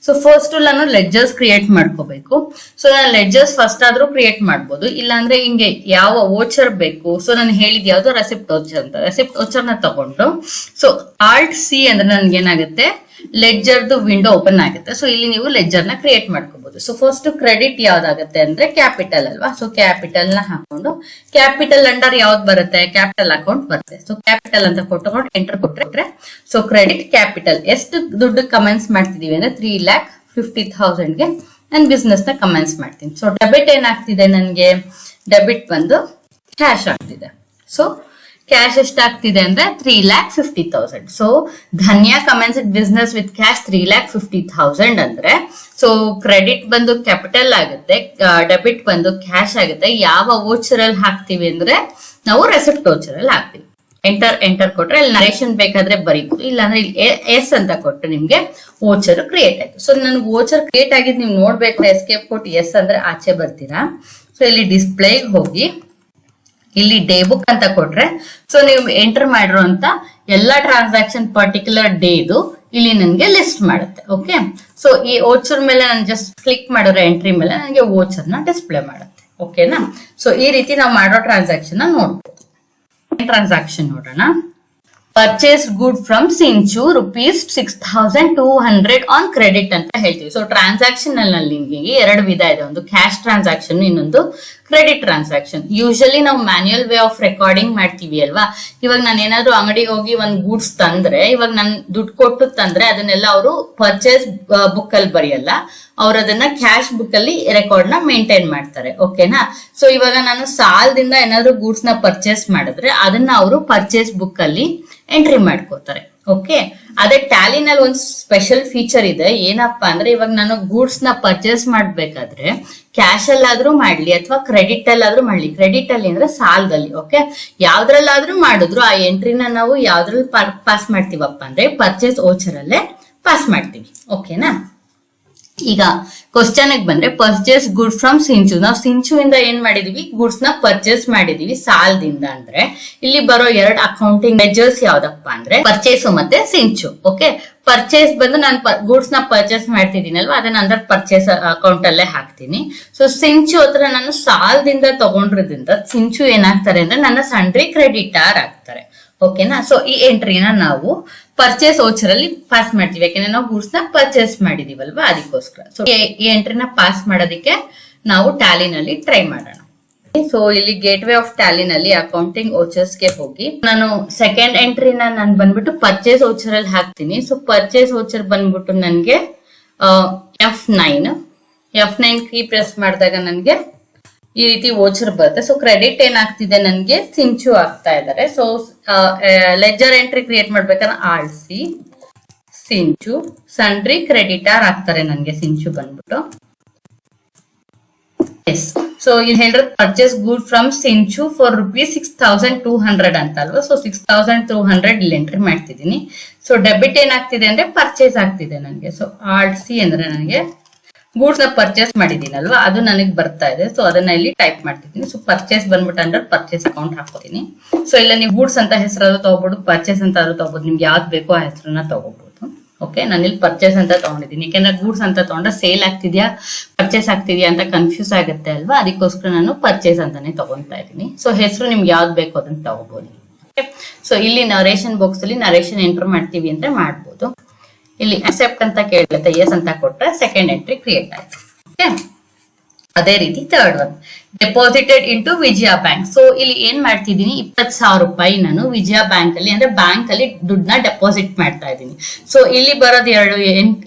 ಸೊ ಫಸ್ಟ್ ನಾನು ಲೆಡ್ಜರ್ಸ್ ಕ್ರಿಯೇಟ್ ಮಾಡ್ಕೋಬೇಕು. ಸೊ ನಾನು ಲೆಡ್ಜರ್ಸ್ ಫಸ್ಟ್ ಆದ್ರೂ ಕ್ರಿಯೇಟ್ ಮಾಡ್ಬೋದು. ಇಲ್ಲಾಂದ್ರೆ ಹಿಂಗೆ ಯಾವ ವೋಚರ್ ಬೇಕು? ಸೊ ನಾನು ಹೇಳಿದ್ ಯಾವ್ದು ರೆಸಿಪ್ಟ್ ಓಚರ್ ಅಂತ. ರೆಸಿಪ್ಟ್ ಓಚರ್ನ ತಗೊಂಡು. ಸೊ ಆಲ್ಟ್ ಸಿ ಅಂದ್ರೆ ನನ್ಗೆ ಏನಾಗುತ್ತೆ ಲೆಡ್ಜರ್ದು ವಿಂಡೋ ಓಪನ್ ಆಗುತ್ತೆ. ಸೊ ಇಲ್ಲಿ ನೀವು ಲೆಡ್ಜರ್ನ ಕ್ರಿಯೇಟ್ ಮಾಡ್ಕೋಬಹುದು ಸೊ ಫಸ್ಟ್ ಕ್ರೆಡಿಟ್ ಯಾವ್ದಾಗುತ್ತೆ ಅಂದ್ರೆ ಕ್ಯಾಪಿಟಲ್ ಅಲ್ವಾ? ಸೊ ಕ್ಯಾಪಿಟಲ್ನ ಹಾಕೊಂಡು ಕ್ಯಾಪಿಟಲ್ ಅಂಡರ್ ಯಾವ್ದು ಬರುತ್ತೆ? ಕ್ಯಾಪಿಟಲ್ ಅಕೌಂಟ್ ಬರುತ್ತೆ. ಸೊ ಕ್ಯಾಪಿಟಲ್ ಅಂತ ಕೊಟ್ಟುಕೊಂಡು ಎಂಟರ್ ಕೊಟ್ಟರೆ ಸೊ ಕ್ರೆಡಿಟ್ ಕ್ಯಾಪಿಟಲ್ ಎಷ್ಟು ದುಡ್ಡು ಕಮೆನ್ಸ್ ಮಾಡ್ತಿದೀವಿ ಅಂದ್ರೆ ತ್ರೀ ಲ್ಯಾಕ್ ಫಿಫ್ಟಿ ಗೆ ನಾನು ಬಿಸ್ನೆಸ್ನ ಕಮೆನ್ಸ್ ಮಾಡ್ತೀನಿ. ಸೊ ಡೆಬಿಟ್ ಏನಾಗ್ತಿದೆ ನನಗೆ? ಡೆಬಿಟ್ ಬಂದು ಕ್ಯಾಶ್ ಆಗ್ತಿದೆ. ಸೊ ಕ್ಯಾಶ್ ಎಷ್ಟಾಗ್ತಿದೆ ಅಂದ್ರೆ three lakh fifty thousand so Dhanya commence business with cash three lakh fifty thousand ಅಂದ್ರೆ ಸೊ ಕ್ರೆಡಿಟ್ ಬಂದು ಕ್ಯಾಪಿಟಲ್ ಆಗುತ್ತೆ ಡೆಬಿಟ್ ಬಂದು ಕ್ಯಾಶ್ ಆಗುತ್ತೆ. ಯಾವ ವೋಚರ್ ಅಲ್ಲಿ ಹಾಕ್ತಿವಿ ಅಂದ್ರೆ, ನಾವು ರೆಸಿಪ್ಟ್ ವೋಚರ್ ಅಲ್ಲಿ ಹಾಕ್ತಿವಿ. ಎಂಟರ್ ಎಂಟರ್ ಕೊಟ್ರೆ ಅಲ್ಲಿ ನರೇಷನ್ ಬೇಕಾದ್ರೆ ಬರೀಬಹುದು ಇಲ್ಲಾಂದ್ರೆ ಇಲ್ಲಿ ಎಸ್ ಅಂತ ಕೊಟ್ಟು ನಿಮ್ಗೆ ವೋಚರ್ ಕ್ರಿಯೇಟ್ ಆಯ್ತು. ಸೊ ನನ್ಗೆ ವೋಚರ್ ಕ್ರಿಯೇಟ್ ಆಗಿದ್ ನೀವು ನೋಡ್ಬೇಕು ಎಸ್ಕೇಪ್ ಕೊಟ್ಟು ಎಸ್ ಅಂದ್ರೆ ಆಚೆ ಬರ್ತೀರಾ. ಸೊ ಇಲ್ಲಿ ಡಿಸ್ಪ್ಲೇಗೆ ಹೋಗಿ ಇಲ್ಲಿ ಡೇ ಬುಕ್ ಅಂತ ಕೊಟ್ರೆ ಸೊ ನೀವು ಎಂಟರ್ ಮಾಡಿರುವಂತ ಎಲ್ಲಾ ಟ್ರಾನ್ಸಾಕ್ಷನ್ ಪರ್ಟಿಕ್ಯುಲರ್ ಡೇ ಡೇದು ಇಲ್ಲಿ ನನಗೆ ಲಿಸ್ಟ್ ಮಾಡುತ್ತೆ ಓಕೆ ಸೊ ಈ ಓಚರ್ ಮೇಲೆ ನಾನು ಜಸ್ಟ್ ಕ್ಲಿಕ್ ಮಾಡಿರೋ ಎಂಟ್ರಿ ಮೇಲೆ ನನಗೆ ಓಚರ್ನ ಡಿಸ್ಪ್ಲೇ ಮಾಡುತ್ತೆ ಓಕೆನಾ ಸೊ ಈ ರೀತಿ ನಾವು ಮಾಡೋ ಟ್ರಾನ್ಸಾಕ್ಷನ್ ನೋಡ್ಬೋದು. ಟ್ರಾನ್ಸಾಕ್ಷನ್ ನೋಡೋಣ. Purchase good from Sinchu rupees six thousand two hundred on credit ಅಂತ ಹೇಳ್ತೀವಿ. ಸೊ ಟ್ರಾನ್ಸಾಕ್ಷನ್ನಲ್ಲಿ ಎರಡು ವಿಧ ಇದೆ. ಒಂದು ಕ್ಯಾಶ್ ಟ್ರಾನ್ಸಾಕ್ಷನ್ ಇನ್ನೊಂದು ಕ್ರೆಡಿಟ್ ಟ್ರಾನ್ಸಾಕ್ಷನ್ ಯೂಶಲಿ ನಾವು ಮ್ಯಾನ್ಯುಯಲ್ ವೇ ಆಫ್ ರೆಕಾರ್ಡಿಂಗ್ ಮಾಡ್ತೀವಿ ಅಲ್ವಾ? ಇವಾಗ ನಾನು ಏನಾದ್ರು ಅಂಗಡಿಗೆ ಹೋಗಿ ಒಂದು ಗೂಡ್ಸ್ ತಂದ್ರೆ, ಇವಾಗ ನನ್ ದುಡ್ಡು ಕೊಟ್ಟು ತಂದ್ರೆ ಅದನ್ನೆಲ್ಲ ಅವರು ಪರ್ಚೇಸ್ ಬುಕ್ ಅಲ್ಲಿ ಬರೆಯಲ್ಲ. ಅವ್ರು ಅದನ್ನ ಕ್ಯಾಶ್ ಬುಕ್ ಅಲ್ಲಿ ರೆಕಾರ್ಡ್ನ ಮೇಂಟೈನ್ ಮಾಡ್ತಾರೆ. ಓಕೆನಾ ಸೊ ಇವಾಗ ನಾನು ಸಾಲದಿಂದ ಏನಾದ್ರು ಗೂಡ್ಸ್ನ ಪರ್ಚೇಸ್ ಮಾಡಿದ್ರೆ ಅದನ್ನ ಅವರು ಪರ್ಚೇಸ್ ಬುಕ್ ಅಲ್ಲಿ ಎಂಟ್ರಿ ಮಾಡ್ಕೋತಾರೆ. ಓಕೆ ಅದೇ ಟ್ಯಾಲಿನಲ್ಲಿ ಒಂದು ಸ್ಪೆಷಲ್ ಫೀಚರ್ ಇದೆ. ಏನಪ್ಪಾ ಅಂದ್ರೆ ಇವಾಗ ನಾನು ಗೂಡ್ಸ್ನ ಪರ್ಚೇಸ್ ಮಾಡ್ಬೇಕಾದ್ರೆ ಕ್ಯಾಶ್ ಅಲ್ಲಾದ್ರೂ ಮಾಡ್ಲಿ ಅಥವಾ ಕ್ರೆಡಿಟ್ ಅಲ್ಲಾದ್ರೂ ಮಾಡ್ಲಿ. ಕ್ರೆಡಿಟ್ ಅಲ್ಲಿ ಅಂದ್ರೆ ಸಾಲದಲ್ಲಿ ಓಕೆ ಯಾವ್ದ್ರಲ್ಲಾದ್ರೂ ಮಾಡಿದ್ರು ಆ ಎಂಟ್ರಿನ ನಾವು ಯಾವ್ದ್ರಲ್ಲಿ ಪಾಸ್ ಮಾಡ್ತೀವಪ್ಪ ಅಂದ್ರೆ ಪರ್ಚೇಸ್ ಓಚರ್ ಅಲ್ಲೇ ಪಾಸ್ ಮಾಡ್ತೀವಿ. ಓಕೆನಾ ಈಗ ಕ್ವಶನ್ ಬಂದ್ರೆ ಪರ್ಚೇಸ್ ಗುಡ್ ಫ್ರಮ್ ಸಿಂಚು ನಾವು ಸಿಂಚು ಇಂದ ಏನ್ ಮಾಡಿದೀವಿ? ಗುಡ್ಸ್ನ ಪರ್ಚೇಸ್ ಮಾಡಿದೀವಿ ಸಾಲದಿಂದ ಅಂದ್ರೆ, ಇಲ್ಲಿ ಬರೋ ಎರಡ್ ಅಕೌಂಟಿಂಗ್ ಮೆಜರ್ಸ್ ಯಾವ್ದಪ್ಪ ಅಂದ್ರೆ ಪರ್ಚೇಸ್ ಮತ್ತೆ ಸಿಂಚು ಓಕೆ ಪರ್ಚೇಸ್ ಬಂದು ನಾನು ಗೂಡ್ಸ್ನ ಪರ್ಚೇಸ್ ಮಾಡ್ತಿದ್ದೀನಲ್ವಾ? ಅದನ್ನ ಅಂದ್ರೆ ಪರ್ಚೇಸ್ ಅಕೌಂಟ್ ಅಲ್ಲೇ ಹಾಕ್ತೀನಿ. ಸೊ ಸಿಂಚು ಹತ್ರ ನಾನು ಸಾಲದಿಂದ ತಗೊಂಡಿರೋದ್ರಿಂದ ಸಿಂಚು ಏನಾಗ್ತಾರೆ ಅಂದ್ರೆ, ನನ್ನ ಸಂಡ್ರಿ ಕ್ರೆಡಿಟಾರ್ ಆಗ್ತಾರೆ. ಓಕೆನಾ ಸೊ ಈ ಎಂಟ್ರಿನ ನಾವು ಪರ್ಚೇಸ್ ಓಚರ್ ಅಲ್ಲಿ ಪಾಸ್ ಮಾಡ್ತೀವಿ. ಯಾಕೆಂದ್ರೆ ನಾವು ಗೂಡ್ಸ್ನ ಪರ್ಚೇಸ್ ಮಾಡಿದೀವಲ್ವಾ? ಅದಕ್ಕೋಸ್ಕರ. ಸೊ ಈ ಎಂಟ್ರಿನ ಪಾಸ್ ಮಾಡೋದಕ್ಕೆ ನಾವು ಟ್ಯಾಲಿನಲ್ಲಿ ಟ್ರೈ ಮಾಡೋಣ. ಸೊ ಇಲ್ಲಿ ಗೇಟ್ ವೇ ಆಫ್ ಟ್ಯಾಲಿನಲ್ಲಿ ಅಕೌಂಟಿಂಗ್ ಓಚರ್ಸ್ಗೆ ಹೋಗಿ, ನಾನು ಸೆಕೆಂಡ್ ಎಂಟ್ರಿನ ನಾನು ಬಂದ್ಬಿಟ್ಟು ಪರ್ಚೇಸ್ ಓಚರ್ ಅಲ್ಲಿ ಹಾಕ್ತೀನಿ. ಸೊ ಪರ್ಚೇಸ್ ಓಚರ್ ಬಂದ್ಬಿಟ್ಟು ನನಗೆ F nine F nine key press ಮಾಡಿದಾಗ ನನಗೆ ಈ ರೀತಿ ವೋಚರ್ ಬರುತ್ತೆ. ಸೊ ಕ್ರೆಡಿಟ್ ಏನಾಗ್ತಿದೆ ನನಗೆ? ಸಿಂಚು ಆಗ್ತಾ ಇದ್ದಾರೆ. ಸೊ ಲೆಜರ್ ಎಂಟ್ರಿ ಕ್ರಿಯೇಟ್ ಮಾಡ್ಬೇಕಂದ್ರೆ ಆಳ್ಸಿ ಸಿಂಚು ಸನ್ರಿ ಕ್ರೆಡಿಟಾರ್ ಆಗ್ತಾರೆ ನನಗೆ. ಸಿಂಚು ಬಂದ್ಬಿಟ್ಟು. ಎಸ್ ಸೊ ಇಲ್ಲಿ ಹೇಳಿದ್ರೆ purchase good from Sinchu for rupees six thousand two hundred ಅಂತ ಅಲ್ವಾ so six thousand two hundred ಇಲ್ಲಿ ಎಂಟ್ರಿ ಮಾಡ್ತಿದ್ದೀನಿ. ಸೊ ಡೆಬಿಟ್ ಏನಾಗ್ತಿದೆ ಅಂದ್ರೆ ಪರ್ಚೇಸ್ ಆಗ್ತಿದೆ ನನಗೆ. ಸೊ ಆಳ್ಸಿ ಅಂದ್ರೆ ನನಗೆ ಗೂಡ್ಸ್ನ ಪರ್ಚೇಸ್ ಮಾಡಿದ್ದೀನಲ್ವಾ? ಅದು ನನಗೆ ಬರ್ತಾ ಇದೆ. ಸೊ ಅದನ್ನ ಇಲ್ಲಿ ಟೈಪ್ ಮಾಡ್ತಿದ್ದೀನಿ. ಸೊ ಪರ್ಚೇಸ್ ಬಂದ್ಬಿಟ್ಟು ಅಂದ್ರೆ ಪರ್ಚೇಸ್ ಅಕೌಂಟ್ ಹಾಕೋತೀನಿ ಸೊ ಇಲ್ಲ ನೀವು ಗೂಡ್ಸ್ ಅಂತ ಹೆಸರಾದ್ರೂ ತಗೋಬಹುದು ಪರ್ಚೇಸ್ ಅಂತ ಆದ್ರೂ ತಗೋಬಹುದು ನಿಮ್ಗೆ ಯಾವ್ದು ಬೇಕೋ ಆ ಹೆಸರನ್ನ ತಗೋಬಹುದು ಓಕೆ ನಾನು ಇಲ್ಲಿ ಪರ್ಚೇಸ್ ಅಂತ ತಗೊಂಡಿದ್ದೀನಿ. ಯಾಕೆಂದ್ರೆ ಗೂಡ್ಸ್ ಅಂತ ತಗೊಂಡ್ರೆ ಸೇಲ್ ಆಗ್ತಿದ್ಯಾ? ಪರ್ಚೇಸ್ ಆಗ್ತಿದ್ಯಾ ಅಂತ ಕನ್ಫ್ಯೂಸ್ ಆಗುತ್ತೆ ಅಲ್ವಾ? ಅದಕ್ಕೋಸ್ಕರ ನಾನು ಪರ್ಚೇಸ್ ಅಂತಾನೆ ತಗೊಂತಾ ಇದ್ದೀನಿ. ಸೊ ಹೆಸರು ನಿಮ್ಗೆ ಯಾವ್ದು ಬೇಕೋ ಅದನ್ನ ತಗೋಬಹುದು ಸೊ ಇಲ್ಲಿ ನರೇಷನ್ ಬಾಕ್ಸ್ ಅಲ್ಲಿ ನರೇಷನ್ ಎಂಟರ್ ಮಾಡ್ತೀವಿ ಅಂದ್ರೆ ಮಾಡ್ಬೋದು. ಇಲ್ಲಿ ಅಕ್ಸೆಪ್ಟ್ ಅಂತ ಕೇಳುತ್ತೆ ಎಸ್ ಅಂತ ಕೊಟ್ರೆ ಸೆಕೆಂಡ್ ಎಂಟ್ರಿ ಕ್ರಿಯೇಟ್ ಆಯ್ತು. ಓಕೆ ಅದೇ ರೀತಿ third one deposited into Vijaya bank so ಇಲ್ಲಿ ಏನ್ ಮಾಡ್ತಿದ್ದೀನಿ? ಇಪ್ಪತ್ ಸಾವಿರ ರೂಪಾಯಿ ನಾನು ವಿಜಯ ಬ್ಯಾಂಕ್ ಅಲ್ಲಿ, ಅಂದ್ರೆ ಬ್ಯಾಂಕ್ ಅಲ್ಲಿ ದುಡ್ಡನ್ನ ಡೆಪಾಸಿಟ್ ಮಾಡ್ತಾ ಇದ್ದೀನಿ. ಸೊ ಇಲ್ಲಿ ಬರೋದು ಎರಡು,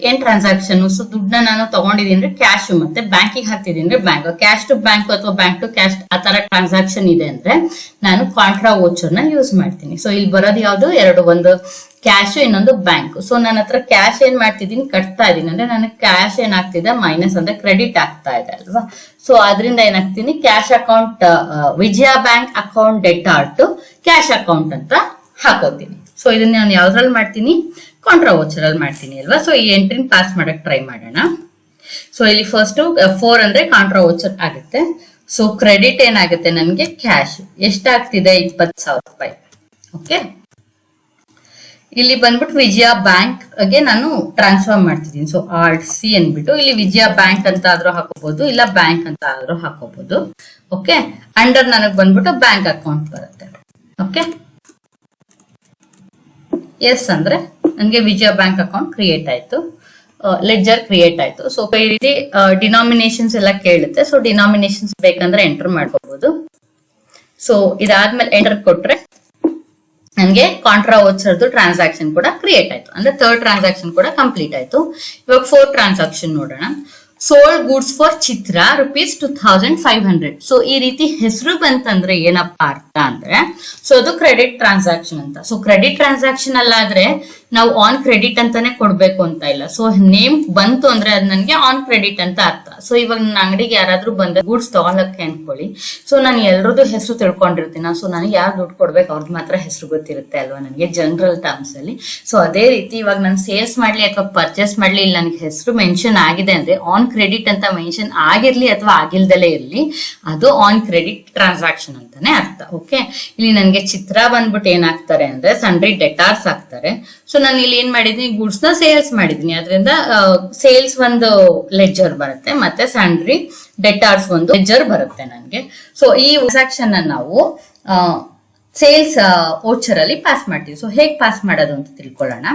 ಏನ್ ಟ್ರಾನ್ಸಾಕ್ಷನ್ ಸೊ ದುಡ್ಡನ್ನ ನಾನು ತಗೊಂಡಿದ್ದೀನಿ ಅಂದ್ರೆ ಕ್ಯಾಶ್ ಮತ್ತೆ ಬ್ಯಾಂಕಿಗೆ ಹಾಕ್ತಿದ್ದೀನಿ ಅಂದ್ರೆ ಬ್ಯಾಂಕ್ ಕ್ಯಾಶ್ ಟು ಬ್ಯಾಂಕ್ ಅಥವಾ ಬ್ಯಾಂಕ್ ಟು ಕ್ಯಾಶ್ ಆ ತರ ಟ್ರಾನ್ಸಾಕ್ಷನ್ ಇದೆ ಅಂದ್ರೆ ನಾನು ಕಾಂಟ್ರಾ ವೋಚರ್ನ ಯೂಸ್ ಮಾಡ್ತೀನಿ. ಸೊ ಇಲ್ಲಿ ಬರೋದು ಯಾವ್ದು? ಎರಡು, ಒಂದು ಕ್ಯಾಶ್ ಇನ್ನೊಂದು ಬ್ಯಾಂಕ್ ಸೊ ನನ್ನ ಹತ್ರ ಕ್ಯಾಶ್ ಏನ್ ಮಾಡ್ತಿದ್ದೀನಿ, ಕಟ್ತಾ ಇದ್ದೀನಿ. ಅಂದ್ರೆ ನನಗೆ ಕ್ಯಾಶ್ ಏನಾಗ್ತಿದೆ ಮೈನಸ್ ಅಂದ್ರೆ ಕ್ರೆಡಿಟ್ ಆಗ್ತಾ ಇದೆ ಅಲ್ವಾ? ಸೊ ಅದರಿಂದ ಏನಾಗ್ತೀನಿ cash account Vijaya bank account debtor cash account ಅಂತ ಹಾಕೋತೀನಿ. ಸೊ ಇದನ್ನ ನಾನು ಯಾವ್ದ್ರಲ್ಲಿ ಮಾಡ್ತೀನಿ? ಕಾಂಟ್ರಾ ವೋಚರ್ ಅಲ್ಲಿ ಮಾಡ್ತೀನಿ ಅಲ್ವಾ? ಸೊ ಈ ಎಂಟ್ರಿನ ಪಾಸ್ ಮಾಡಕ್ ಟ್ರೈ ಮಾಡೋಣ. ಸೊ ಇಲ್ಲಿ ಫಸ್ಟ್ ಫೋರ್ ಅಂದ್ರೆ ಕಾಂಟ್ರಾ ವೋಚರ್ ಆಗುತ್ತೆ. ಸೊ ಕ್ರೆಡಿಟ್ ಏನಾಗುತ್ತೆ ನನಗೆ? ಕ್ಯಾಶ್ ಎಷ್ಟಾಗ್ತಿದೆ? ಇಪ್ಪತ್ತು ಸಾವಿರ ರೂಪಾಯಿ. ಓಕೆ ಇಲ್ಲಿ ಬಂದ್ಬಿಟ್ಟು ವಿಜಯ ಬ್ಯಾಂಕ್ಗೆ ನಾನು ಟ್ರಾನ್ಸ್ಫರ್ ಮಾಡ್ತಿದ್ದೀನಿ. ಸೊ ಆರ್ ಸಿ ಅನ್ಬಿಟ್ಟು. ಇಲ್ಲಿ ವಿಜಯ ಬ್ಯಾಂಕ್ ಅಂತ ಆದ್ರೂ ಹಾಕೋಬಹುದು ಇಲ್ಲ ಬ್ಯಾಂಕ್ ಅಂತ ಆದ್ರೂ ಹಾಕೋಬಹುದು ಓಕೆ ಅಂಡರ್ ನನಗ್ ಬಂದ್ಬಿಟ್ಟು ಬ್ಯಾಂಕ್ ಅಕೌಂಟ್ ಬರುತ್ತೆ. ಓಕೆ ಎಸ್ ಅಂದ್ರೆ ನನಗೆ ವಿಜಯ ಬ್ಯಾಂಕ್ ಅಕೌಂಟ್ ಕ್ರಿಯೇಟ್ ಆಯ್ತು. ಲೆಡ್ಜರ್ ಕ್ರಿಯೇಟ್ ಆಯ್ತು. ಸೊ ಈ ರೀತಿ ಡಿನಾಮಿನೇಷನ್ಸ್ ಎಲ್ಲ ಕೇಳುತ್ತೆ. ಸೊ ಡಿನಾಮಿನೇಷನ್ಸ್ ಬೇಕಂದ್ರೆ ಎಂಟರ್ ಮಾಡ್ಕೋಬಹುದು ಸೊ ಇದಾದ್ಮೇಲೆ ಎಂಟರ್ ಕೊಟ್ರೆ ನನಗೆ ಕಾಂಟ್ರಾ ಓಚರ್ದು ಟ್ರಾನ್ಸಾಕ್ಷನ್ ಕೂಡ ಕ್ರಿಯೇಟ್ ಆಯ್ತು. ಅಂದ್ರೆ ಥರ್ಡ್ ಟ್ರಾನ್ಸಾಕ್ಷನ್ ಕೂಡ ಕಂಪ್ಲೀಟ್ ಆಯ್ತು. ಇವಾಗ ಫೋರ್ತ್ ಟ್ರಾನ್ಸಾಕ್ಷನ್ ನೋಡೋಣ. Sold goods for Chitra rupees two thousand five hundred so ಈ ರೀತಿ ಹೆಸರು ಬಂತಂದ್ರೆ ಏನಪ್ಪಾ ಅರ್ಥ ಅಂದ್ರೆ ಸೊ ಅದು ಕ್ರೆಡಿಟ್ ಟ್ರಾನ್ಸಾಕ್ಷನ್ ಅಂತ. ಸೊ ಕ್ರೆಡಿಟ್ ಟ್ರಾನ್ಸಾಕ್ಷನ್ ಅಲ್ಲಾದ್ರೆ ನಾವು ಆನ್ ಕ್ರೆಡಿಟ್ ಅಂತಾನೆ ಕೊಡ್ಬೇಕು ಅಂತ ಇಲ್ಲ. ಸೊ ನೇಮ್ ಬಂತು ಅಂದ್ರೆ ಅದು ನನ್ಗೆ ಆನ್ ಕ್ರೆಡಿಟ್ ಅಂತ ಅರ್ಥ. ಸೊ ಇವಾಗ ನನ್ನ ಅಂಗಡಿಗೆ ಯಾರಾದ್ರೂ ಬಂದ ಗೂಡ್ಸ್ ತಗೊಳಕ್ಕೆ ಅನ್ಕೊಳ್ಳಿ. ಸೊ ನಾನು ಎಲ್ರದ್ದು ಹೆಸರು ತಿಳ್ಕೊಂಡಿರ್ತೀನಿ? ಸೊ ನನಗೆ ಯಾರು ದುಡ್ಡು ಕೊಡ್ಬೇಕು ಅವ್ರದ್ದು ಮಾತ್ರ ಹೆಸರು ಗೊತ್ತಿರುತ್ತೆ ಅಲ್ವಾ ನನಗೆ ಜನರಲ್ ಟರ್ಮ್ಸ್ ಅಲ್ಲಿ. ಸೊ ಅದೇ ರೀತಿ ಇವಾಗ ನಾನು ಸೇಲ್ಸ್ ಮಾಡ್ಲಿ ಅಥವಾ ಪರ್ಚೇಸ್ ಮಾಡ್ಲಿ ಇಲ್ಲಿ, ನನಗೆ ಹೆಸರು ಮೆನ್ಷನ್ ಆಗಿದೆ ಅಂದ್ರೆ ಆನ್ ಕ್ರೆಡಿಟ್ ಅಂತ ಮೆನ್ಷನ್ ಆಗಿರ್ಲಿ ಅಥವಾ ಆಗಿಲ್ದಲೇ ಇರ್ಲಿ, ಅದು ಆನ್ ಕ್ರೆಡಿಟ್ ಟ್ರಾನ್ಸಾಕ್ಷನ್ ಅಂತಾನೆ ಅರ್ಥ. ಓಕೆ ಇಲ್ಲಿ ನನಗೆ ಚಿತ್ರ ಬಂದ್ಬಿಟ್ಟು ಏನಾಗ್ತಾರೆ ಅಂದ್ರೆ ಸನ್ರಿ ಡೆಟಾರ್ಸ್ ಆಗ್ತಾರೆ. ಸೊ ನಾನು ಇಲ್ಲಿ ಏನ್ ಮಾಡಿದೀನಿ? ಗೂಡ್ಸ್ನ ಸೇಲ್ಸ್ ಮಾಡಿದೀನಿ. ಅದರಿಂದ ಸೇಲ್ಸ್ ಒಂದು ಲೆಡ್ಜರ್ ಬರುತ್ತೆ, ಮತ್ತೆ ಸ್ಯಾಂಡ್ರಿ ಡೆಟಾರ್ಸ್ ಒಂದು ಲೆಡ್ಜರ್ ಬರುತ್ತೆ ನನಗೆ. ಸೊ ಈ ಟ್ರಾನ್ಸಾಕ್ಷನ್ ನಾವು ಸೇಲ್ಸ್ ಓಚರ್ ಅಲ್ಲಿ ಪಾಸ್ ಮಾಡ್ತೀವಿ. ಸೊ ಹೇಗ್ ಪಾಸ್ ಮಾಡೋದು ಅಂತ ತಿಳ್ಕೊಳ್ಳೋಣ.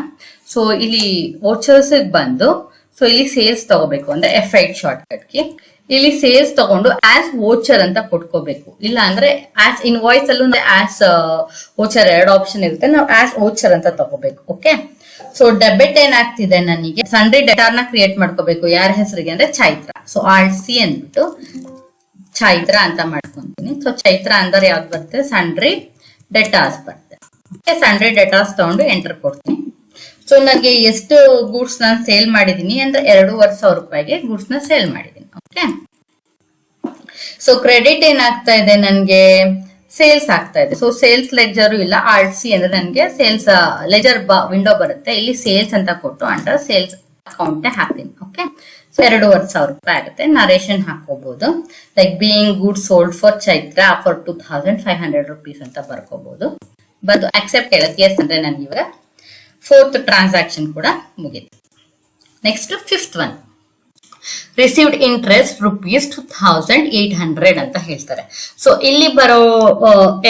ಸೊ ಇಲ್ಲಿ ಓಚರ್ಸ್ ಬಂದು ಸೊ ಇಲ್ಲಿ ಸೇಲ್ಸ್ ತಗೋಬೇಕು ಅಂದ್ರೆ ಎಫ್ ಐಟ್ ಶಾರ್ಟ್ ಕಟ್ಗೆ ಇಲ್ಲಿ ಸೇಲ್ಸ್ ತಗೊಂಡು ಆಸ್ ವೋಚರ್ ಅಂತ ಕೊಟ್ಕೋಬೇಕು. ಇಲ್ಲ ಅಂದ್ರೆ ಆಸ್ ಇನ್ವಾಯ್ಸ್ ಅಲ್ಲೂ ಆಸ್ ವೋಚರ್ ಎರಡು ಆಪ್ಷನ್ ಇರುತ್ತೆ. ನಾವು ಆಸ್ ವೋಚರ್ ಅಂತ ತಗೋಬೇಕು ಓಕೆ ಸೊ ಡೆಬಿಟ್ ಏನಾಗ್ತಿದೆ ನನಗೆ? ಸಂಡ್ರಿ ಡೆಟಾರ್ನ ಕ್ರಿಯೇಟ್ ಮಾಡ್ಕೋಬೇಕು. ಯಾರ ಹೆಸರಿಗೆ ಅಂದ್ರೆ ಚೈತ್ರ. ಸೊ ಆರ್ ಸಿ ಅಂದ್ಬಿಟ್ಟು ಚೈತ್ರ ಅಂತ ಮಾಡ್ಕೊಂತೀನಿ. ಸೊ ಚೈತ್ರ ಅಂದ್ರೆ ಯಾವ್ದು ಬರುತ್ತೆ? ಸಂಡ್ರಿ ಡೆಟಾಸ್ ಬರುತ್ತೆ. ಸನ್ರಿ ಡೆಟಾಸ್ ತಗೊಂಡು ಎಂಟರ್ ಕೊಡ್ತೀನಿ. ಸೊ ನನಗೆ ಎಷ್ಟು ಗೂಡ್ಸ್ ನಾನು ಸೇಲ್ ಮಾಡಿದೀನಿ ಅಂದ್ರೆ ಎರಡೂವರೆ ಸಾವಿರ ರೂಪಾಯಿಗೆ ಗೂಡ್ಸ್ನ ಸೇಲ್ ಮಾಡಿದೀನಿ ಓಕೆ ಸೊ ಕ್ರೆಡಿಟ್ ಏನಾಗ್ತಾ ಇದೆ ನನಗೆ? ಸೇಲ್ಸ್ ಆಗ್ತಾ ಇದೆ. ಸೊ ಸೇಲ್ಸ್ ಲೆಜರ್ ಇಲ್ಲ. ಆರ್ ಸಿ ಅಂದ್ರೆ ನನಗೆ ಸೇಲ್ಸ್ ಲೆಜರ್ ವಿಂಡೋ ಬರುತ್ತೆ. ಇಲ್ಲಿ ಸೇಲ್ಸ್ ಅಂತ ಕೊಟ್ಟು ಅಂಡರ್ ಸೇಲ್ಸ್ ಅಕೌಂಟ್ ಹಾಕ್ತೀನಿ. ಓಕೆ ಸೊ ಎರಡೂವರೆ ಸಾವಿರ ರೂಪಾಯಿ ಆಗುತ್ತೆ. ನರೇಷನ್ ಹಾಕೋಬಹುದು like being good sold for Chaitra for two thousand five hundred rupees ಅಂತ ಬರ್ಕೋಬಹುದು ಬಂದು ಅಕ್ಸೆಪ್ಟ್ ಹೇಳುತ್ತೆ ಎಸ್ ಅಂದ್ರೆ ನನ್ಗೆ ಇವಾಗ ಫೋರ್ತ್ ಟ್ರಾನ್ಸಾಕ್ಷನ್ ಕೂಡ ಮುಗೀತು. Next fifth one received interest rupees two thousand eight hundred ಅಂತ ಹೇಳ್ತಾರೆ. ಸೊ ಇಲ್ಲಿ ಬರೋ